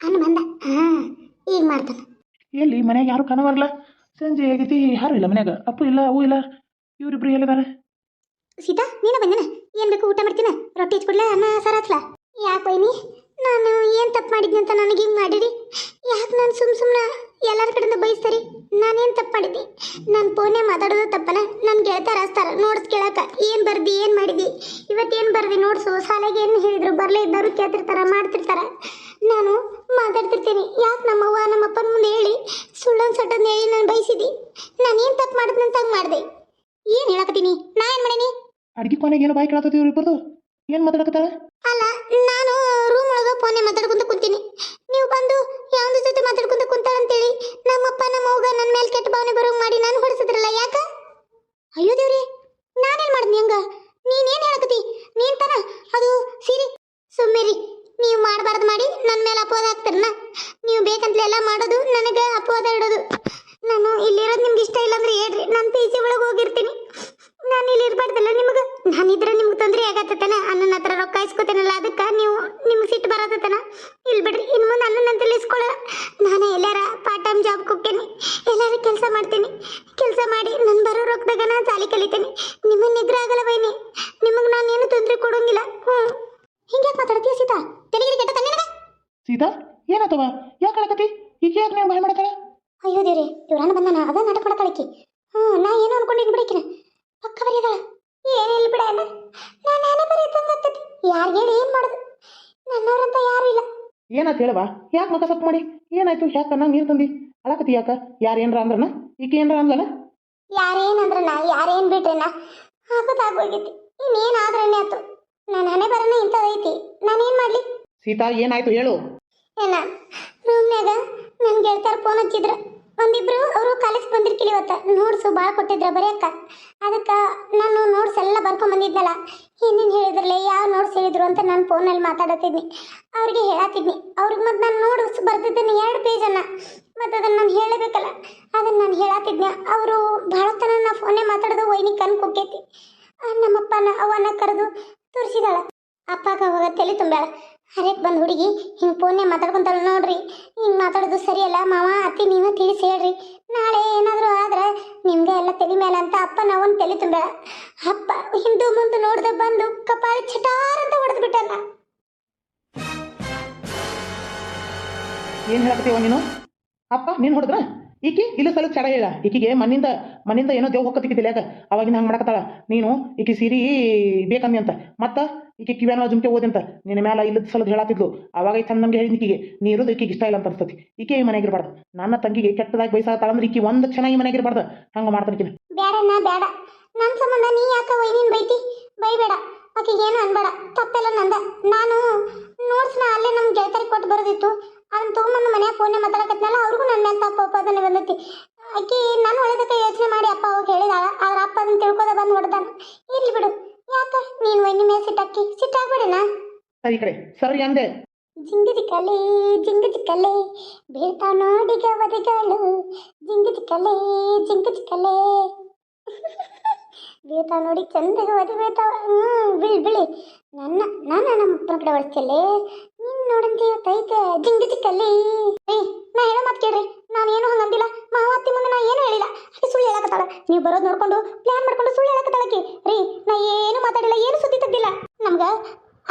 ಅನ್ನ ಬಂದ. ಹಾಂ, ಈಗ ಮಾಡ್ತಾನೆ. ಎಲ್ಲಿ? ಮನ್ಯಾಗ ಯಾರು ಕಾಣಬಾರಲ್ಲ ಸಂಜೆ ಆಗೈತಿ, ಯಾರು ಇಲ್ಲ ಮನ್ಯಾಗ? ಅಪ್ಪು ಇಲ್ಲ ಅವು ಇಲ್ಲ, ಇವರಿಬ್ರು ಎಲ್ಲಿದಾರ? ಸೀತಾ, ನೀನು ಬಂದನ ಏನು ಬೇಕು ಊಟ ಮಾಡ್ತೀನ? ರೊಟ್ಟಿ ಹಚ್ಕೊಡ್ಲ, ಅನ್ನ ಸರ ಹಚ್ಲ ಯಾಕೆ ಬೈನಿ? ನಾನು ಏನು ತಪ್ಪು ಮಾಡಿದ್ನಿ ಅಂತ ನನಗೆ ಹಿಂಗೆ ಮಾಡಿರಿ? ಯಾಕೆ ನಾನು ಸುಮ್ ಸುಮ್ಮನೆ ಎಲ್ಲರ ಕಡೆಯಿಂದ ಬಯಸ್ತಾರಿ ನಾನೇನು ತಪ್ಪು ಮಾಡಿದ್ದೆ ನಾನು ಫೋನೇ ಮಾತಾಡೋದು ತಪ್ಪನ ನನ್ನ ಗೆಳತಾರ ಹಸ್ತಾರ ನೋಡ್ಸ್ ಕೇಳಕ, ಏನು ಬರ್ದಿ, ಏನು ಮಾಡಿದಿ? ಇವತ್ತೇನು ಬರ್ದಿ ನೋಡ್ಸು, ಶಾಲೆಗೆ ಏನು ಹೇಳಿದ್ರು, ಬರಲೇ ಇದ್ದವರು ಕೇಳ್ತಿರ್ತಾರ, ಮಾಡ್ತಿರ್ತಾರ. ನಾನು ಮಾತಾಡ್ತಿರ್ತೀನಿ. ಯಾಕೆ ನಮ್ಮವ್ವ ನಮ್ಮಪ್ಪನ ಮುಂದೆ ಹೇಳಿ ಸುಳ್ಳೊಂದು ಸೊಟ್ಟೊಂದು ಹೇಳಿ ನಾನು ಬಯಸಿದಿ ನಾನು ಏನು ತಪ್ಪು ಮಾಡಿದ್ನಂತ ಹಂಗೆ ಮಾಡಿದೆ? ಏನು ಹೇಳಕತ್ತೀನಿ? ನಾ ಏನು ಮಾಡೀನಿ? ಅಡ್ಗೆ ಕೊನೆಗೆ ಏನೋ ಬಾಯಿ ಕೇಳತ್ತದ ಇಬ್ಬರು ಏನು ಮಾತಾಡಕತ್ತಾರ? ಅಲ್ಲ ನಾನು ರೂಮ್ ಒಳಗೆ ಫೋನೆ ಮಾತಾಡ್ಕೊಂತ ಕುಂತೀನಿ. ನೀವು ಬಂದು ಯಾವ್ದು ಜೊತೆ ಮಾತಾಡ್ಕೊಂತ ಕುಂತಾರಂತೇಳಿ ನಮ್ಮಪ್ಪ ನಮ್ಮವ್ಗ ನನ್ನ ಮೇಲೆ ಕೆಟ್ಟ ಭಾವನೆ ಬರೋ ಮಾಡಿ ನಾನು ಹೊಡಿಸಿದ್ರಲ್ಲ ಯಾಕ? ಅಯ್ಯೋ ದೇವ್ರಿ ನಾನೇನು ಮಾಡಿದ್ನಿ ಹಂಗ? ನೀನೇನು ಹೇಳಕತ್ತಿ? ನೀನ್ ತಾನ ಅದು ಸಿರಿ? ಸುಮ್ಮಿರಿ ನೀವು ಮಾಡಬಾರ್ದು ಮಾಡಿ ನನ್ನ ಮೇಲೆ ಅಪವಾದ ಹಾಕ್ತಾರನ ನೀವು ಬೇಕಂತಲೇ ಎಲ್ಲ ಮಾಡೋದು ನನಗೆ ಅಪವಾದ ಇಡೋದು. ನಾನು ಇಲ್ಲಿರೋದು ನಿಮ್ಗೆ ಇಷ್ಟ ಇಲ್ಲ ಅಂದ್ರೆ ಹೇಳ್ರಿ, ನಾನು ಪಿ ಸಿ ಒಳಗೆ ಹೋಗಿರ್ತೀನಿ. ನಾನು ಇಲ್ಲಿ ಇರ್ಬಾರ್ದಲ್ಲ ನಿಮಗೆ? ನಾನಿದ್ರೆ ನಿಮ್ಗೆ ತೊಂದರೆ ಆಗತ್ತತನ ಅಣ್ಣನ ಹತ್ರ ರೊಕ್ಕ ಇಸ್ಕೊತೇನಲ್ಲ ಅದಕ್ಕೆ ನೀವು ನಿಮ್ಗೆ ಸಿಟ್ಟು ಬರತ್ತತನ ಇಲ್ಲಿ ಬಿಡ್ರಿ ಇನ್ನು ಮುಂದೆ ಅಣ್ಣನಂತ ಇಸ್ಕೊಳ್ಳ. ನಾನು ಎಲ್ಲಾರ ಪಾರ್ಟ್ ಟೈಮ್ ಜಾಬ್ ಹೋಗ್ತೇನೆ. ಎಲ್ಲಾರ ಕೆಲಸ ಮಾಡ್ತೀನಿ. ಕೆಲಸ ಮಾಡಿ ನಾನು ಬರೋ ರೊಕ್ಕದಾಗ ನಾನು ಸಾಲಿ ಕಲಿತೀನಿ. ನಿಮಗೆ ನಿದ್ರೆ ಆಗಲ್ಲ ಬೈನಿ. ನಿಮಗೆ ನಾನು ಏನು ತೊಂದರೆ ಕೊಡೋಂಗಿಲ್ಲ. ಹ್ಞೂ ಹಿಂಗೆ ಮಾತಾಡ್ತೀಯ ಸೀತಾ? ತೆಲಿಗಿರಿ ಕೆಟ್ಟ ನಿನಗೆ ಸೀತಾ ಏನಾತವ? ಯಾಕೆ ಕಳಕತಿ ಈಗ ಯಾಕೆ ನೀವು ಭಯ ಮಾಡಕಳ ಅಯ್ಯೋ ದೇವ್ರಿ ಇವ್ರನ್ನ ಬಂದಾನ ಅದ ನಾಟಕ ಮಾಡಕಳಕಿ ಹ್ಞೂ ನಾ ಏನು ಅನ್ಕೊಂಡಿದ್ದೀನಿ ಬಿಡಕಿನ ಪಕ್ಕ ಬರೀದಾಳ. ಏನಿಲ್ಲ ಬಿಡ ಅಣ್ಣ. ನಾ ನಾನೇ ಬರೀತಂಗತ್ತತಿ ಯಾರಿಗೆ ಹೇಳಿ ಏನು ಮಾಡೋದು? ನನ್ನವರಂತ ಯಾರು ಇಲ್ಲ. ಏನಾಯ್ತು ಹೇಳವ ಯಾಕೆ ಮತ ಸಪ್ ಮಾಡಿ? ಏನಾಯ್ತು? ಯಾಕೆ ನಂಗೆ ನೀರು ತಂದಿ? ಅಳಕತ್ತಿ ಯಾಕ? ಯಾರು ಏನ್ರ ಅಂದ್ರನ? ಈಕೆ ಏನ್ರ ಅಂದ್ಲನ ಯಾರೇನಂದ್ರಣ್ಣ ಯಾರೇನ್ ಬಿಟ್ರಣ್ಣ ಆಗೋದಾಗೋಗಿತ್ತು ಇನ್ನೇನಾದ್ರಣ್ಣ ಆತು? ನನ್ನ ಹಣೆ ಬರನ ಇಂಥದೈತಿ ನಾನೇನು ಮಾಡಲಿ? ಸೀತಾ ಏನಾಯ್ತು ಹೇಳು. ಏನ ರೂಮ್ನ್ಯಾಗ ನನ್ನ ಗೆಳತಿಯರ್ ಫೋನ್ ಹಚ್ಚಿದ್ರ. ಒಂದಿಬ್ರು ಅವರು ಕಾಲೇಜ್ ಬಂದಿರ್ಕಿಲ್ಲ ಇವತ್ತ. ನೋಟ್ಸು ಭಾಳ ಕೊಟ್ಟಿದ್ರ ಬರೆಯಕ್ಕ ಅದಕ್ಕೆ ನಾನು ನೋಟ್ಸ್ ಎಲ್ಲ ಬರ್ಕೊಂಡ್ ಬಂದಿದ್ನಲ್ಲ. ಏನೇನು ಹೇಳಿದ್ರಲ್ಲ ಯಾವ ನೋಟ್ಸ್ ಹೇಳಿದ್ರು ಅಂತ ನಾನು ಫೋನಲ್ಲಿ ಮಾತಾಡತ್ತಿದ್ನಿ. ಅವ್ರಿಗೆ ಹೇಳತ್ತಿದ್ನಿ. ಅವ್ರಿಗೆ ಮತ್ತೆ ನಾನು ನೋಟ್ಸ್ ಬರ್ತಿದ್ದೀನಿ ಎರಡು ಪೇಜನ್ನು ಮತ್ತು ಅದನ್ನು ನಾನು ಹೇಳಬೇಕಲ್ಲ ಅದನ್ನು ನಾನು ಹೇಳತ್ತಿದ್ನಿ ಅವರು ಭಾಳ ತನ ನಾ ಫೋನೇ ಮಾತಾಡೋದು ವೈನಿ ಕಣ್ ಕುಕ್ಕೈತಿ. ಆ, ನಮ್ಮಪ್ಪನ ಅವನ ಕರೆದು ತೋರಿಸಿದಾಳ. ಅಪ್ಪಾಗ ಅವಾಗ ತಲೆ ತುಂಬ್ಯಾಳ. ಹರೇಕ್ ಬಂದು ಹುಡುಗಿ, ಹಿಂಗೆ ಫೋನ್ನೇ ಮಾತಾಡ್ಕೊಂತಾಳ ನೋಡ್ರಿ. ಹಿಂಗೆ ಮಾತಾಡೋದು ಸರಿಯಲ್ಲ ಮಾವ, ಅತ್ತಿ ನೀವು ತಿಳಿಸಿ ಹೇಳ್ರಿ. ನಾಳೆ ಏನಾದರೂ ಆದ್ರೆ ನಿಮ್ಗೆ ಎಲ್ಲ ತಲೆ ಮೇಲೆ ಅಂತ ಅಪ್ಪ ನಾವೊಂದು ತಲೆ ತುಂಬ್ಯಾಳ. ಅಪ್ಪ, ಹಿಂದೂ ಮುಂದೆ ನೋಡ್ದೆ ಬಂದು ಕಪಾಳಿ ಚಟಾರ್ ಅಂತ ಹೊಡೆದು ಬಿಟ್ಟಲ್ಲ ಏನು ಹೇಳ್ತೀವ ನೀನು? ಅಪ್ಪ, ನೀನು ಹೊಡೆದ್ರ ಈಕಿ ಇಲ್ಲ ಸಲ ಚಡ ಹೇಳ ಈಕಿಗೆ ಮನಿಂದ ಮನಿಂದ ಏನೋ ದೇವ್ ಹೊಕ್ಕತ್ತಿಕ್ಕಿದ್ದಿಲ್ಲ ಯಾಕೆ? ಅವಾಗಿನ ಹಂಗೆ ಮಾಡಕತ್ತಾಳ. ನೀನು ಈಕಿ ಸಿರಿ ಬೇಕಂದಿ ಅಂತ. ಮತ್ತ ಈಕಿ ಕಿವ್ಯಾನ ಜುಮ್ಕೆ ಓದಿಂತ ನಿನ್ನ ಮ್ಯಾಲ ಇಲ್ಲದ ಸಲದ ಹೇಳತ್ತಿದ್ಲು ಅವಾಗ ಚಂದ ನಮ್ಗೆ ಹೇಳಿದ ಈಕಿಗೆ. ನೀ ಇರೋದು ಈಕಿಗೆ ಇಷ್ಟ ಇಲ್ಲ ಅಂತ ಅನ್ಸ್ತತಿ. ಈಕೆ ಈ ಮನೆಗೆ ಇರಬಾರ್ದು ನನ್ನ ತಂಗಿಗೆ ಕೆಟ್ಟದಾಗಿ ಬಯಸಾತಾಳ ಅಂದ್ರೆ ಈಕಿ ಒಂದು ಕ್ಷಣ ಈ ಮನೆಗೆ ಇರಬಾರ್ದು ಹಂಗೆ ಮಾಡ್ತಾನೆ ಈಕಿನ. ನಾ ಬೇಡ ನನ್ನ ಸಂಬಂಧ ನೀ ಯಾಕ ವೈನಿನ್ ಬೈತಿ? ಬೈಬೇಡ. ಏನು ಅನ್ಬೇಡ. ತಪ್ಪೆಲ್ಲ ನಂದ. ನಾನು ನೋಟ್ಸ್ನ ಅಲ್ಲೇ ನಮ್ಮ ಗೆಳತರಿಗೆ ಕೊಟ್ಟು ಬರೋದಿತ್ತು. ಅದನ್ನ ತೊಗೊಂಬಂದು ಮನ್ಯಾಗ ಫೋನ್ ಮಾತಾಡಕತ್ನಲ್ಲ ಅವ್ರಿಗೂ ನನ್ನ ಮೇಲೆ ಅಪ್ಪ ಅದನ್ನ ಬಂದೈತಿ. ಆಕಿ ನಾನು ಒಳ್ಳೆದಕ್ಕೆ ಯೋಚನೆ ಮಾಡಿ ಅಪ್ಪ ಅವಾಗ ಹೇಳಿದಾಳ ಅವ್ರ ಅಪ್ಪ ಅದನ್ನ ತಿಳ್ಕೊದ ಬಂದು ಹೊಡೆದಾನ. ಇರ್ಲಿ ಬಿಡು ಯಾಕ ನೀನು ವೈನಿ ಮೇಲೆ ಸಿಟ್ಟಾಕಿ? ಸಿಟ್ಟಾಗ್ಬಿಡಣ ಸರಿ ಕಡೆ ಸರಿ ಅಂದೆ. ಜಿಂಗ ಕಲೆ ಜಿಂಗ ಕಲೆ ಬೀಳ್ತಾ ನೋಡಿ ಗವದಿಗಳು ಜಿಂಗ ಕಲೆ ಜಿಂಗ ಕಲೆ. (laughs) ಬೀಳ್ತಾ ನೋಡಿ ಚಂದ ಒದಿ ಬೀಳ್ತಾವ. ಹ್ಞೂ ಬಿಳಿ ಬಿಳಿ. ನನ್ನ ನಾನು ನಮ್ಮ ಅಪ್ಪನ ಕಡೆ ಹೊಡಿಸ್ತಲ್ಲೇ ನೀನು ನೋಡಂತೆ ಇವತ್ತೈತೆ ಜಿಂಗ ಚಿಕ್ಕಲ್ಲಿ ಏ ನಾ ಹೇಳೋ ಮಾತು ಕೇಳ್ರಿ. ನಾನು ಏನು ಹಂಗಂದಿಲ್ಲ ಮಾವತ್ತಿ ಮುಂದೆ ನಾ ಏನು ಹೇಳಿಲ್ಲ. ಆಕೆ ಸುಳ್ಳು ಹೇಳಕತ್ತಾಳ. ನೀವು ಬರೋದು ನೋಡ್ಕೊಂಡು ಪ್ಲಾನ್ ಮಾಡ್ಕೊಂಡು ಸುಳ್ಳು ಹೇಳಕತ್ತಾಳಕಿ ರೀ ನಾ ಏನು ಮಾತಾಡಿಲ್ಲ ಏನು ಸುದ್ದಿ ತೆಗ್ದಿಲ್ಲ. ನಮ್ಗೆ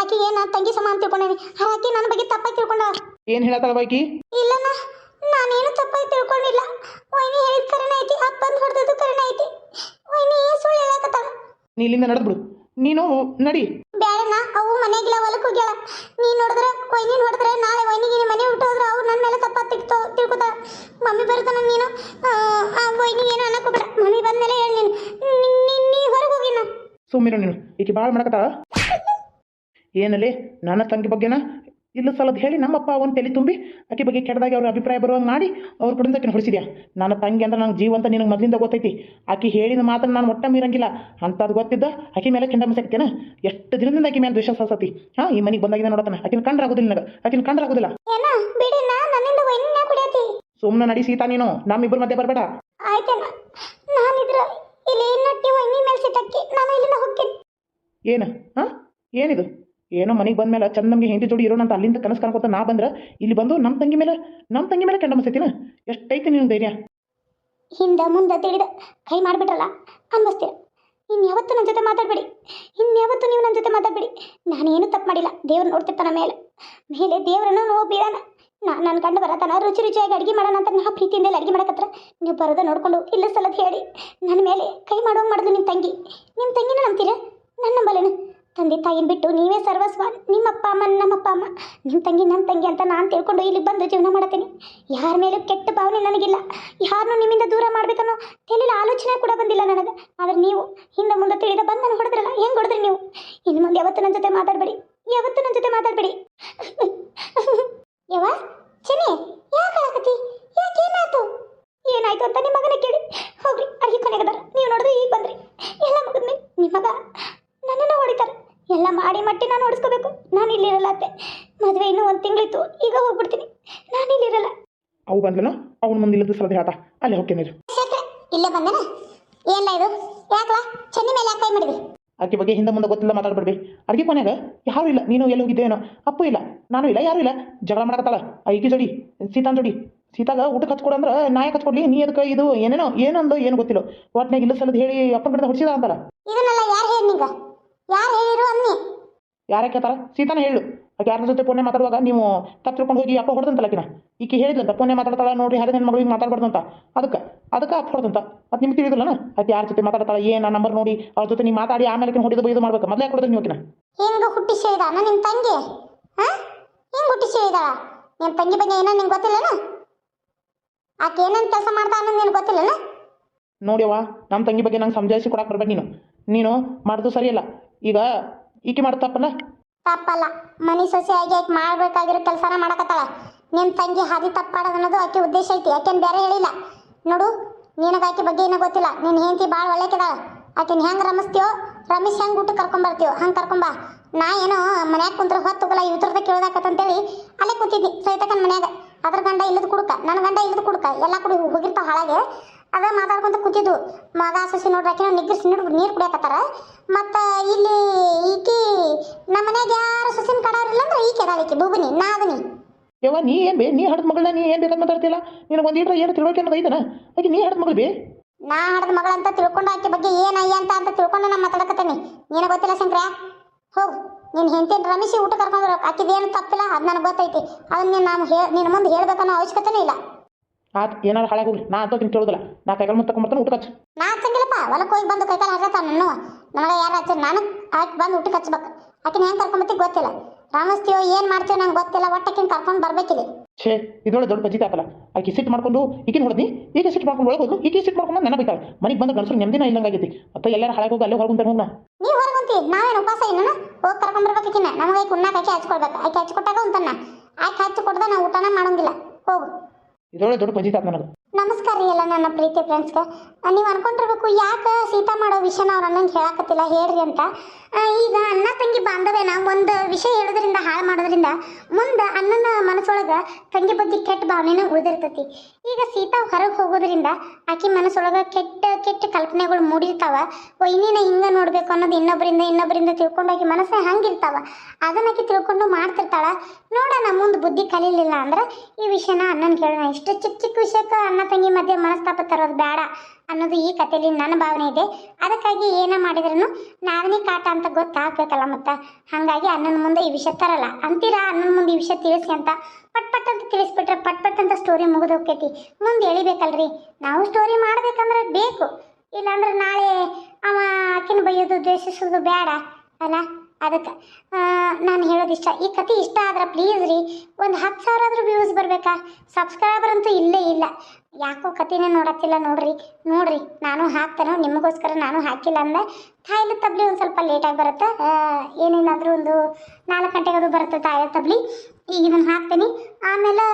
ಆಕೆಗೆ ನಾ ತಂಗಿ ಸಮ ಅಂತ ತಿಳ್ಕೊಂಡೇನಿ. ಆಕೆ ನನ್ನ ಬಗ್ಗೆ ತಪ್ಪಾಗಿ ತಿಳ್ಕೊಂಡ. ಏನು ಹೇಳತ್ತಾಳ ಬಾಕಿ ಇಲ್ಲಣ್ಣ ನಾನೇನು ತಪ್ಪಾಗಿ ತಿಳ್ಕೊಂಡಿಲ್ಲ. ವೈನಿ ಹೇಳಿದ ಕರೆನ ಐತಿ ಅಪ್ಪಂದು ಹೊಡೆದದ್ದು ಕರೆನ ಐತಿ. ವೈನಿ ಸುಳ್ಳು ಹೇಳಕತ್ತಾಳ? ನೀ ಇಲ್ಲಿಂದ ನಡೆದ್ಬಿಡು ನೀನು ನಡಿ. ಬ್ಯಾಡಣ್ಣ ಅವು ಮನೆಗಿಲ್ಲ ಹೊಲಕ್ಕೆ ಹೋಗ್ಯಾಳ. ನೀನು ನೋಡಿದ್ರೆ ವೈನಿನ ಹೊಡೆದ್ರೆ ನಾಳೆ ವೈನಿಗೆ ಮನೆ ಹುಟ್ಟೋದ್ರೆ ಅವು ನನ್ನ ಮೇಲೆ ತಪ್ಪ ತಿಳ್ಕೊ ತಿಳ್ಕೊತಾಳ ಮಮ್ಮಿ ಬರ್ತಾನ ನೀನು? ಆ, ವೈನಿಗೆ ಏನು ಅನ್ನಕ್ಕೆ ಹೋಗ್ಬೇಡ. ಮಮ್ಮಿ ಬಂದಮೇಲೆ ಹೇಳಿ ನೀನು. ನೀ- ನೀ ಹೊರಗೆ ಹೋಗಿನ ಸುಮ್ಮಿರು ನೀನು. ಈಕೆ ಭಾಳ ಮಾಡಕತ್ತಾಳ ಏನಲ್ಲಿ? ನನ್ನ ತಂಗಿ ಬಗ್ಗೆನ? ಇಲ್ಲ ಸಲದ ಹೇಳಿ ನಮ್ಮಪ್ಪ ಅವನು ತಲೆ ತುಂಬಿ ಆಕೆ ಬಗ್ಗೆ ಕೆಟ್ಟದಾಗಿ ಅವ್ರ ಅಭಿಪ್ರಾಯ ಬರುವಂಗೆ ಮಾಡಿ ಅವ್ರ ಕಡೆಯಿಂದ ಆಕಿನ ಹೊಡಿಸಿದ್ಯಾ? ನನ್ನ ತಂಗಿ ಅಂದ್ರೆ ನಂಗೆ ಜೀವಂತ ನಿನಗೆ ಮೊದಲಿಂದ ಗೊತ್ತೈತಿ. ಆಕೆ ಹೇಳಿದ ಮಾತ್ರ ನಾನು ಒಟ್ಟ ಮೀರಂಗಿಲ್ಲ. ಅಂಥದ್ದು ಗೊತ್ತಿದ್ದ ಆಕೆ ಮೇಲೆ ಕೆಂಡ ಮಸಕ್ತೇನೆ ಎಷ್ಟು ದಿನದಿಂದ ಆಕೆ ಮೇಲೆ ದ್ವೇಷ ಸಾಸತಿ ಹಾಂ ಈ ಮನೆಗೆ ಬಂದಾಗಿದೆ ನೋಡತ್ತಾನೆ. ಆಕಿನ ಕಂಡ್ರೆ ಆಗೋದಿಲ್ಲ ನನಗೆ. ಆಕಿನ ಕಂಡ್ರೆ ಆಗೋದಿಲ್ಲ. ಏನ ಬಿಡಿನ ನನ್ನಿಂದ ವೈನಿನ ಕುಡಿಯತಿ ಸುಮ್ಮನೆ ನಡಿ ಸೀತಾ ನೀನು. ನಮ್ಮಿಬ್ಬರ ಮಧ್ಯೆ ಬರಬೇಡ. ಆಯ್ತಣ್ಣ ನಾನಿದ್ರ ಇಲ್ಲಿ ಇನ್ನೊಟ್ಟಿ ವೈನಿ ಮೇಲೆ ಸಿಟ್ಟಕ್ಕಿ ನಾನು ಇಲ್ಲಿಂದ ಹೋಗ್ತೀನಿ ಏನು? ಹಾಂ? ಏನಿದು? ಏನೋ ಮನೆಗೆ ಬಂದ ಮೇಲೆ ಚಂದ ನಮಗೆ ಹೆಂಡತಿ ಜೋಡಿ ಇರೋಣ ಅಂತ ಅಲ್ಲಿಂದ ಕನಸು ಕಾಣ್ಕೊತ ನಾ ಬಂದ್ರೆ, ಇಲ್ಲಿ ಬಂದು ನಮ್ಮ ತಂಗಿ ಮೇಲೆ ನಮ್ಮ ತಂಗಿ ಮೇಲೆ ಕೆಂಡ ಮಸೈತಿನ? ಎಷ್ಟೈತಿ ನಿನ್ನ ಧೈರ್ಯ? ಹಿಂದೆ ಮುಂದೆ ತಿಳಿದ ಕೈ ಮಾಡಿಬಿಟ್ರಲ್ಲ ಅನ್ಬಸ್ತೀರ ಇನ್ಯಾವತ್ತೂ ನನ್ನ ಜೊತೆ ಮಾತಾಡಬೇಡಿ. ಇನ್ಯಾವತ್ತೂ ನೀವು ನನ್ನ ಜೊತೆ ಮಾತಾಡಬೇಡಿ. ನಾನೇನು ತಪ್ಪು ಮಾಡಿಲ್ಲ. ದೇವ್ರು ನೋಡ್ತಿರ್ತಾನ ಮೇಲೆ. ಮೇಲೆ ದೇವ್ರನ್ನು ನೋವು ಬೀಳಾನ ನಾ ನನ್ನ ಗಂಡ ಬರತನ ರುಚಿ ರುಚಿಯಾಗಿ ಅಡುಗೆ ಮಾಡೋಣ ಅಂತ ನಾ ಪ್ರೀತಿಯಿಂದ ಅಡುಗೆ ಮಾಡಕತ್ರ. ನೀವು ಬರೋದ ನೋಡ್ಕೊಂಡು ಇಲ್ಲ ಸಲದ ಹೇಳಿ. ನನ್ನ ಮೇಲೆ ಕೈ ಮಾಡೋಂಗೆ ಮಾಡಿದ್ಲು ನಿಮ್ಮ ತಂಗಿ. ನಿಮ್ಮ ತಂಗಿನ ನಂಬ್ತೀರ? ನನ್ನ ನಂಬಲೇನು? ತಂದೆ ತಾಯಿನ ಬಿಟ್ಟು ನೀವೇ ಸರ್ವಸ್ವ ನಿಮ್ಮ ಅಪ್ಪ ಅಮ್ಮ ನಮ್ಮ ಅಪ್ಪ ಅಮ್ಮ ನಿಮ್ಮ ತಂಗಿ ನನ್ನ ತಂಗಿ ಅಂತ ನಾನು ತಿಳ್ಕೊಂಡು ಇಲ್ಲಿ ಬಂದು ಜೀವನ ಮಾಡ್ತೀನಿ ಯಾರ ಮೇಲೂ ಕೆಟ್ಟ ಭಾವನೆ ನನಗಿಲ್ಲ. ಯಾರನ್ನೂ ನಿಮ್ಮಿಂದ ದೂರ ಮಾಡಬೇಕನ್ನೋ ತಲೆಯಲ್ಲಿ ಆಲೋಚನೆ ಕೂಡ ಬಂದಿಲ್ಲ ನನಗೆ. ಆದ್ರೆ ನೀವು ಹಿಂದೆ ಮುಂದೆ ತಿಳಿದ ಬಂದು ನಾನು ಹೊಡೆದ್ರಲ್ಲ, ಹೆಂಗೆ ಹೊಡೆದ್ರಿ ನೀವು? ಇನ್ನು ಮುಂದೆ ಯಾವತ್ತು ನನ್ನ ಜೊತೆ ಮಾತಾಡಬೇಡಿ. ಯಾವತ್ತು ನನ್ನ ಜೊತೆ ಮಾತಾಡಬೇಡಿ. ಯಾವ ಚೆನ್ನಿ, ಯಾಕೆ ಆಗತಿ ಯಾಕೆ ಏನಾಯ್ತು? ಅಂತ ನಿಮ್ಮ ಮಗನ ಕೇಳಿ ಹೋಗ್ರಿ. ಅಡಿಗೆ ಕೊನೆಗದಾರ ನೀವು ನೋಡಿದ್ರೆ ಈಗ ಬಂದ್ರಿ ಎಲ್ಲ ಮುಗಿದ್ಮೇಲೆ ನಿಮ್ಮ ಮಗ ನನ್ನನ್ನು ಹೊಡಿತಾರೆ ಮಟ್ಟಿ ನಾನು ಓಡಿಸ್ಕೋಬೇಕು ನಾನು ಇಲ್ಲಿರಲ್ಲ ಅತ್ತೆ. ಮದುವೆ ಇನ್ನೂ ಒಂದು ತಿಂಗಳಿತ್ತು. ಈಗ ಹೋಗ್ಬಿಡ್ತೀನಿ. ನಾನು ಇಲ್ಲಿರಲ್ಲ. ಅವು ಬಂದ್ಲನು? ಅವನು ಮುಂದೆ ಇಲ್ಲದ ಸಲದ ಹೇಳ್ತಾ ಅಲ್ಲಿ ಹೋಗ್ತೇನೆ ನೀರು ಇಲ್ಲೇ ಬಂದನ? ಏನಿಲ್ಲ ಇದು? ಯಾಕಲ್ಲ ಚೆನ್ನಿ ಮೇಲೆ ಯಾಕೆ ಮಾಡಿದ್ವಿ ಆಕೆ ಬಗ್ಗೆ ಹಿಂದೆ ಮುಂದೆ ಗೊತ್ತಿಲ್ಲ ಮಾತಾಡ್ಬಿಡ್ಬಿ. ಅಡುಗೆ ಕೊನೆಗ ಯಾರು ಇಲ್ಲ. ನೀನು ಎಲ್ಲಿ ಹೋಗಿದ್ದೇನೋ? ಅಪ್ಪು ಇಲ್ಲ. ನಾನು ಇಲ್ಲ ಯಾರು ಇಲ್ಲ. ಜಗಳ ಮಾಡಕತ್ತಾಳ. ಐಕಿ ಜೋಡಿ ಸೀತಾನ್ ಜೋಡಿ. ಸೀತಾಗ ಊಟಕ್ಕೆ ಹಚ್ಕೊಡು ಅಂದ್ರೆ ನಾಯ ಹಚ್ಕೊಡ್ಲಿ ನೀ ಅದಕ್ಕೆ ಇದು ಏನೇನೋ ಏನಂದು ಏನು ಗೊತ್ತಿಲ್ಲ. ಒಟ್ನಾಗ ಇಲ್ಲ ಸಲದ ಹೇಳಿ ಅಪ್ಪನ ಕಡೆ ಹೊಡಿಸಿದ ಅಂತಲ್ಲ ಇದನ್ನೆಲ್ಲ ಯಾರು ಹೇಳಿ ನಿಂಗ? ಯಾರು ಹೇಳಿರು ಅನ್ನಿ? ಯಾರ ಕೇಳ್ತಾರ? ಸೀತಾನ ಹೇಳು. ಯಾರ ಜೊತೆ ಪೋನೆ ಮಾತಾಡುವಾಗ ನೀವು ತಪ್ಪು ತಿಳ್ಕೊಂಡು ಹೋಗಿ ಅಪ್ಪ ಹೊಡೆದಂತಲ್ಲ ಆಕಿನ? ಈಕೆ ಹೇಳಿದ್ಲಂತ ಪೋನೆ ಮಾತಾಡ್ತಾಳ ನೋಡಿ ಹರಿದ ನನ್ನ ಮಗಳಿಗೆ ಮಾತಾಡ್ಬಾರ್ದು ಅಂತ ಅದಕ್ಕೆ ಅದಕ್ಕೆ ಅಪ್ಪ ಹೊಡೆದಂತ. ಅದು ನಿಮ್ಗೆ ತಿಳಿದಿಲ್ಲನ? ಆಕೆ ಯಾರ ಜೊತೆ ಮಾತಾಡ್ತಾಳ ಏನು ನಂಬರ್ ನೋಡಿ ಅವ್ರ ಜೊತೆ ನೀವು ಮಾತಾಡಿ ಆಮೇಲೆ ಹೊಡೆದು ಬೈದು ಮಾಡ್ಬೇಕು. ಮೊದಲೇ ಕೊಡೋದು ನೀವು ಹೆಂಗ ಹುಟ್ಟಿ ಸೇರಿದ ನಿಮ್ಮ ತಂಗಿ? ಹಾ? ಹೆಂಗ್ ಹುಟ್ಟಿ ಸೇರಿದಾಳ ನಿಮ್ಮ ತಂಗಿ ಬಗ್ಗೆ ಏನೋ ನಿಂಗೆ ಗೊತ್ತಿಲ್ಲನ? ಆಕೆ ಏನೇನು ಕೆಲಸ ಮಾಡ್ತಾ ಅನ್ನೋದು ನಿನ್ಗೆ ಗೊತ್ತಿಲ್ಲನ? ನೋಡ್ಯವ್ವ ನಮ್ಮ ತಂಗಿ ಬಗ್ಗೆ ನಂಗೆ ಸಮಜಾಯಿಸಿ ಕೊಡಕ್ಕೆ ಬರ್ಬೇಕು ನೀನು. ನೀನು ಮಾಡೋದು ಸರಿಯಲ್ಲ. ಈಗ ಈಕೆ ಮಾಡ್ತಾಪಲ್ಲ ತಪ್ಪಲ್ಲ? ಮನಿ ಸೊಸೆಯಾಗಿ ಆಕೆ ಮಾಡ್ಬೇಕಾಗಿರೋ ಕೆಲಸನ ಮಾಡಕತ್ತಾಳ. ನಿಮ್ಮ ತಂಗಿ ಹಾದಿ ತಪ್ಪಾಡೋದು ಅನ್ನೋದು ಆಕೆ ಉದ್ದೇಶ ಐತಿ. ಆಕೆನ್ ಬೇರೆ ಹೇಳಿಲ್ಲ? ನೋಡು, ನಿನಗೆ ಆಕೆ ಬಗ್ಗೆ ಏನೋ ಗೊತ್ತಿಲ್ಲ. ನಿನ್ನ ಹೆಂಡತಿ ಭಾಳ ಒಳ್ಳೆಕಿದಾಳ. ಆಕೆನ ಹೆಂಗೆ ರಮಿಸ್ತೀಯೋ, ರಮೇಶ್ ಹೆಂಗೆ ಊಟ ಕರ್ಕೊಂಬರ್ತೀಯೋ ಹಂಗೆ ಕರ್ಕೊಂಬ ನಾ ಏನೋ ಮನ್ಯಾಗ ಕುಂತ್ರ ಹೊತ್ತುಗಲ್ಲ ಇವ್ರದ ಕೇಳ್ದಾಕತ್ತಂತೇಳಿ ಅಲ್ಲೇ ಕೂತಿದ್ನಿ ಸೈತಕನ್ ಮನ್ಯಾಗ. ಅದ್ರ ಗಂಡ ಇಲ್ಲದ ಕುಡ್ಕ ನನ್ನ ಗಂಡ ಇಲ್ಲದ ಕುಡ್ಕ, ಎಲ್ಲ ಕುಡಿ ಹೋಗಿರ್ತಾವ ಹಾಳಾಗೆ. ಅದ ಮಾತಾಡ್ಕೊಂತ ಕೂತಿದ್ವು ಮಗ ಸಸಿ ನೋಡ್ರಿ ಆಕೆ ನಿಗ್ರಿಸಿ ನೀರು ನೀರು ಕುಡಿಯಕತ್ತಾರ. ಮತ್ತು ಇಲ್ಲಿ ಈಕಿ ನಮ್ಮ ಮನೆಗೆ ಯಾರು ಸಸಿನ ಕಡಾರಿಲ್ಲ ಅಂದ್ರೆ ಈಕೆ ಅದಾಳ ಈಕಿ. ಬೂಬನಿ ನಾ ಅದನಿ. ಯವ್ವ ನೀ ಏನ್ ಬೇ ನೀ ಹಡದ ಮಗಳನ್ನ ನೀ ಏನು ಬೇಕಾದ್ ಮಾತಾಡ್ತಿಲ್ಲ ನಿನಗೆ ಒಂದು ಇಟ್ರೆ ಏನು ತಿಳ್ಕೊಕೆ ಅನ್ನೋದು ಐತನ ಆಕೆ ನೀ ಹಡದ ಮಗಳು ಬೇ? ನಾ ಹಡದ ಮಗಳಂತ ತಿಳ್ಕೊಂಡು ಆಕೆ ಬಗ್ಗೆ ಏನಯ್ಯ ಅಂತ ಅಂತ ತಿಳ್ಕೊಂಡು ನಾ ಮಾತಾಡಕತ್ತೇನಿ. ನೀನು ಗೊತ್ತಿಲ್ಲ ಶಂಕ್ರ? ಹೋಗು. ನೀನು ಹೆಂಡತಿನ ರಮೇಶಿ ಊಟ ಕರ್ಕೊಂಡ್ರು ಆಕಿದೇನು ತಪ್ಪಿಲ್ಲ ಅದು ನನಗೆ ಗೊತ್ತೈತಿ. ಅದನ್ನ ನೀನು ನಾನು ಹೇ ನಿನ್ನ ಮುಂದೆ ಹೇಳ್ಬೇಕನ್ನೋ ಅವಶ್ಯಕತೆನೇ ಇಲ್ಲ. ಆತ್ ಏನಾರ ಹಾಳಾಗಿ ಹೋಗ್ಲಿ ನಾ ಅಂತ ಕೇಳೋದಿಲ್ಲ. ನಾ ಕೈಗಳು ಮುಂದೆ ತಗೊಂಡ್ಬರ್ತಾನೆ ಊಟ ಹಚ್ಚು. ನಾ ಹಚ್ಚಂಗಿಲ್ಲಪ್ಪ. ಹೊಲಕ್ಕೆ ಹೋಗಿ ಬಂದು ಕೈಕಾಲು ಹರತಾನ ನಾನು ನನಗೆ ಯಾರು ಹಚ್ಚ? ನಾನು ಆಕೆ ಬಂದು ಊಟಕ್ಕೆ ಹಚ್ಬೇಕು. ಆಕಿನ ಏನ್ ಕರ್ಕೊಂಬತ್ತಿ ಗೊತ್ತಿಲ್ಲ. ರಾಮಸ್ತೀವೋ ಏನು ಮಾಡ್ತೀವೋ ನಂಗೆ ಗೊತ್ತಿಲ್ಲ. ಒಟ್ಟಕ್ಕಿನ ಕರ್ಕೊಂಡು ಬರ್ಬೇಕಿಲ್ಲಿ. ಛೇ ಇದೊಳ ದೊಡ್ಡ ಬಜಿತ ತಾಪಲ್ಲ ಆಕೆ ಸಿಟ್ಟು ಮಾಡ್ಕೊಂಡು ಈಗಿನ ಹೊಡೆದ್ನಿ. ಈಗ ಸಿಟ್ ಮಾಡ್ಕೊಂಡು ಒಳಗೆ ಹೋದ್ಲು ಈಗ ಸಿಟ್ಟು ಮಾಡ್ಕೊಂಡು ನನ್ನ ಬೈತಾಳೆ. ಮನೆಗೆ ಬಂದು ಗಣಸರು ನೆಮ್ಮದಿನ ಇಲ್ಲಂಗಾಗೈತಿ ಮತ್ತೆ ಎಲ್ಲರೂ ಹಾಳಾಗಿ ಹೋಗಿ ಅಲ್ಲೇ ಹೊರಗುಂತಾನೆ ಹೋಗ್ನ. ನೀವು ಹೊರಗುಂತಿ ನಾವೇನು ಉಪವಾಸ ಇನ್ನ ಹೋಗಿ ಕರ್ಕೊಂಡ್ಬರ್ಬೇಕಿನ್ನ ನಮಗೆ ಆಕೆ ಉಣ್ಣಾಕ ಆಕೆ ಹಚ್ಕೊಳ್ಬೇಕು ಆಕೆ ಹಚ್ಕೊಟ್ಟಾಗ ಉಂತನ್ನ ಆಕೆ ಹಚ್ಚಿ ಕೊಡ್ದ ನಾವು ಊಟನ ಮಾಡಂಗಿಲ್ಲ. ಹೋಗು. ಇದೊಳ್ಳೆ ದೊಡ್ಡ ಪಂಚಾಯತ್ ನನಗೆ ನಮಸ್ಕಾರ ರೀ ಎಲ್ಲ ನನ್ನ ಪ್ರೀತಿ ಫ್ರೆಂಡ್ಸ್ಗೆ ನೀವು ಅನ್ಕೊಂಡಿರ್ಬೇಕು ಯಾಕೆ ಸೀತಾ ಮಾಡೋ ವಿಷಯನ ಅವ್ರು ಅನ್ನಂಗೆ ಹೇಳಕತ್ತಿಲ್ಲ, ಹೇಳ್ರಿ ಅಂತ. ಈಗ ಅಣ್ಣ ತಂಗಿ ಬಾಂಧವ್ಯನ ಒಂದು ವಿಷಯ ಹೇಳೋದ್ರಿಂದ, ಹಾಳು ಮಾಡೋದ್ರಿಂದ ಮುಂದೆ ಅಣ್ಣನ ಮನಸ್ಸೊಳಗೆ ತಂಗಿ ಬಗ್ಗೆ ಕೆಟ್ಟ ಭಾವನೆನ ಉಳಿದಿರ್ತೈತಿ. ಈಗ ಸೀತಾ ಹೊರಗೆ ಹೋಗೋದ್ರಿಂದ ಆಕೆ ಮನಸ್ಸೊಳಗೆ ಕೆಟ್ಟ ಕೆಟ್ಟ ಕಲ್ಪನೆಗಳು ಮೂಡಿರ್ತಾವ. ವೈನಿನ ಹಿಂಗೆ ನೋಡಬೇಕು ಅನ್ನೋದು ಇನ್ನೊಬ್ಬರಿಂದ ಇನ್ನೊಬ್ಬರಿಂದ ತಿಳ್ಕೊಂಡು ಆಕೆ ಮನಸ್ಸೇ ಹಂಗಿರ್ತಾವ. ಅದನ್ನ ಆಕೆ ತಿಳ್ಕೊಂಡು ಮಾಡ್ತಿರ್ತಾಳ. ನೋಡೋಣ, ಮುಂದೆ ಬುದ್ಧಿ ಕಲೀಲಿಲ್ಲ ಅಂದ್ರೆ ಈ ವಿಷಯನ ಅಣ್ಣನ ಕೇಳೋಣ ಇಷ್ಟು ಚಿಕ್ಕ ಚಿಕ್ಕ ವಿಷಯಕ್ಕೆ ಅಣ್ಣ ತಂಗಿ ಮಧ್ಯೆ ಮನಸ್ತಾಪ ತರೋದು ಬೇಡ ಅನ್ನೋದು ಈ ಕಥೆಯಲ್ಲಿ ನನ್ನ ಭಾವನೆ ಇದೆ. ಅದಕ್ಕಾಗಿ ಏನ ಮಾಡಿದ್ರು ನಾವನೇ ಕಾಟ ಅಂತ ಗೊತ್ತಾಗ್ಬೇಕಲ್ಲ ಮತ್ತೆ? ಹಾಗಾಗಿ ಅಣ್ಣನ ಮುಂದೆ ಈ ವಿಷಯ ತರಲ್ಲ. ಅಂತೀರಾ ಅಣ್ಣನ ಮುಂದೆ ಈ ವಿಷಯ ತಿಳಿಸಿ ಅಂತ? ಪಟ್ ಪಟ್ ಅಂತ ತಿಳಿಸ್ಬಿಟ್ರೆ ಪಟ್ ಪಟ್ ಅಂತ ಸ್ಟೋರಿ ಮುಗಿದು ಹೋಗ್ತೈತಿ. ಮುಂದೆ ಎಳಿಬೇಕಲ್ರಿ? ನಾವು ಸ್ಟೋರಿ ಮಾಡ್ಬೇಕಂದ್ರೆ ಬೇಕು. ಇಲ್ಲಾಂದ್ರೆ ನಾಳೆ ಅವ ಆಕಿನ ಬೈಯೋದು ದ್ವೇಷಿಸೋದು ಬೇಡ, ಅಲ್ಲ? ಅದಕ್ಕೆ ನಾನು ಹೇಳೋದಿಷ್ಟ ಈ ಕತೆ ಇಷ್ಟ ಆದ್ರೆ ಪ್ಲೀಸ್ ರೀ, ಒಂದು ಹತ್ತು ಸಾವಿರ ಆದರೂ ವ್ಯೂಸ್ ಬರಬೇಕಾ? ಸಬ್ಸ್ಕ್ರೈಬರ್ ಅಂತೂ ಇಲ್ಲೇ ಇಲ್ಲ. ಯಾಕೋ ಕಥೆನೇ ನೋಡತ್ತಿಲ್ಲ ನೋಡ್ರಿ. ನೋಡ್ರಿ, ನಾನು ಹಾಕ್ತೇನೆ, ನಿಮಗೋಸ್ಕರ ನಾನು ಹಾಕಿಲ್ಲ ಅಂದೆ. ತಾಯಿಲು ತಬ್ಲಿ ಒಂದು ಸ್ವಲ್ಪ ಲೇಟಾಗಿ ಬರುತ್ತೆ. ಏನೇನಾದರೂ ಒಂದು ನಾಲ್ಕು ಗಂಟೆಗೆ ಅದು ಬರುತ್ತೆ ತಾಯಿಲು ತಬ್ಲಿ. ಈಗ ಇದನ್ನು ಹಾಕ್ತೀನಿ. ಆಮೇಲೆ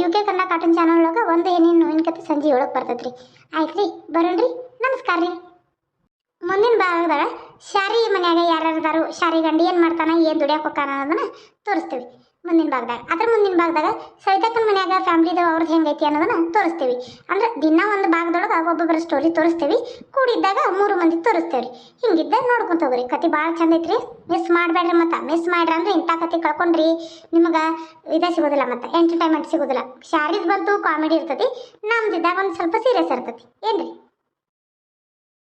U K Kannada cartoon channel ಒಳಗೆ ಒಂದು ಏನೇನು ನೋವಿನ ಕತೆ ಸಂಜೆ ಒಳಗೆ ಬರ್ತೈತೆ ರೀ ಆಯ್ತು ರೀ ಬರೋಣ್ರಿ. ನಮಸ್ಕಾರ ರೀ. ಮುಂದಿನ ಭಾಗದಾಗ ಶಾರಿ ಮನ್ಯಾಗ ಯಾರ್ಯಾರದಾರು ಶಾರಿ ಗಂಡಿ ಏನು ಮಾಡ್ತಾನೆ, ಏನು ದುಡಿಯಕ್ಕೆ ಹೋಗ್ತಾನ ಅನ್ನೋದನ್ನ ತೋರಿಸ್ತೀವಿ. ಮುಂದಿನ ಭಾಗದಾಗ. ಅದ್ರ ಮುಂದಿನ ಭಾಗದಾಗ ಸವಿತಕ್ಕನ ಮನ್ಯಾಗ ಫ್ಯಾಮ್ಲಿದು ಅವ್ರದ್ದು ಹೆಂಗೈತಿ ಅನ್ನೋದನ್ನ ತೋರಿಸ್ತೀವಿ. ಅಂದ್ರೆ ದಿನ ಒಂದು ಭಾಗದೊಳಗೆ ಒಬ್ಬೊಬ್ಬರ ಸ್ಟೋರಿ ತೋರಿಸ್ತೀವಿ. ಕೂಡಿದ್ದಾಗ ಮೂರು ಮಂದಿ ತೋರಿಸ್ತೇವೆ ರೀ ಹಿಂಗಿದ್ದ ನೋಡ್ಕೊಂತ ಹೋಗ್ರಿ. ಕತೆ ಭಾಳ ಚಂದ ಐತ್ರಿ. ಮಿಸ್ ಮಾಡಬೇಡ್ರಿ ಮತ್ತೆ. ಮಿಸ್ ಮಾಡ್ರಿ ಅಂದ್ರೆ ಇಂಥ ಕತೆ ಕಳ್ಕೊಂಡ್ರಿ. ನಿಮಗೆ ಇದ ಸಿಗೋದಿಲ್ಲ ಮತ್ತೆ. ಎಂಟರ್ಟೈನ್ಮೆಂಟ್ ಸಿಗೋದಿಲ್ಲ. ಶಾರೀಸ್ ಬಂತು ಕಾಮಿಡಿ ಇರ್ತೈತಿ ನಮ್ದಿದ್ದಾಗ ಒಂದು ಸ್ವಲ್ಪ ಸೀರಿಯಸ್ ಇರ್ತೈತಿ ಏನ್ರಿ?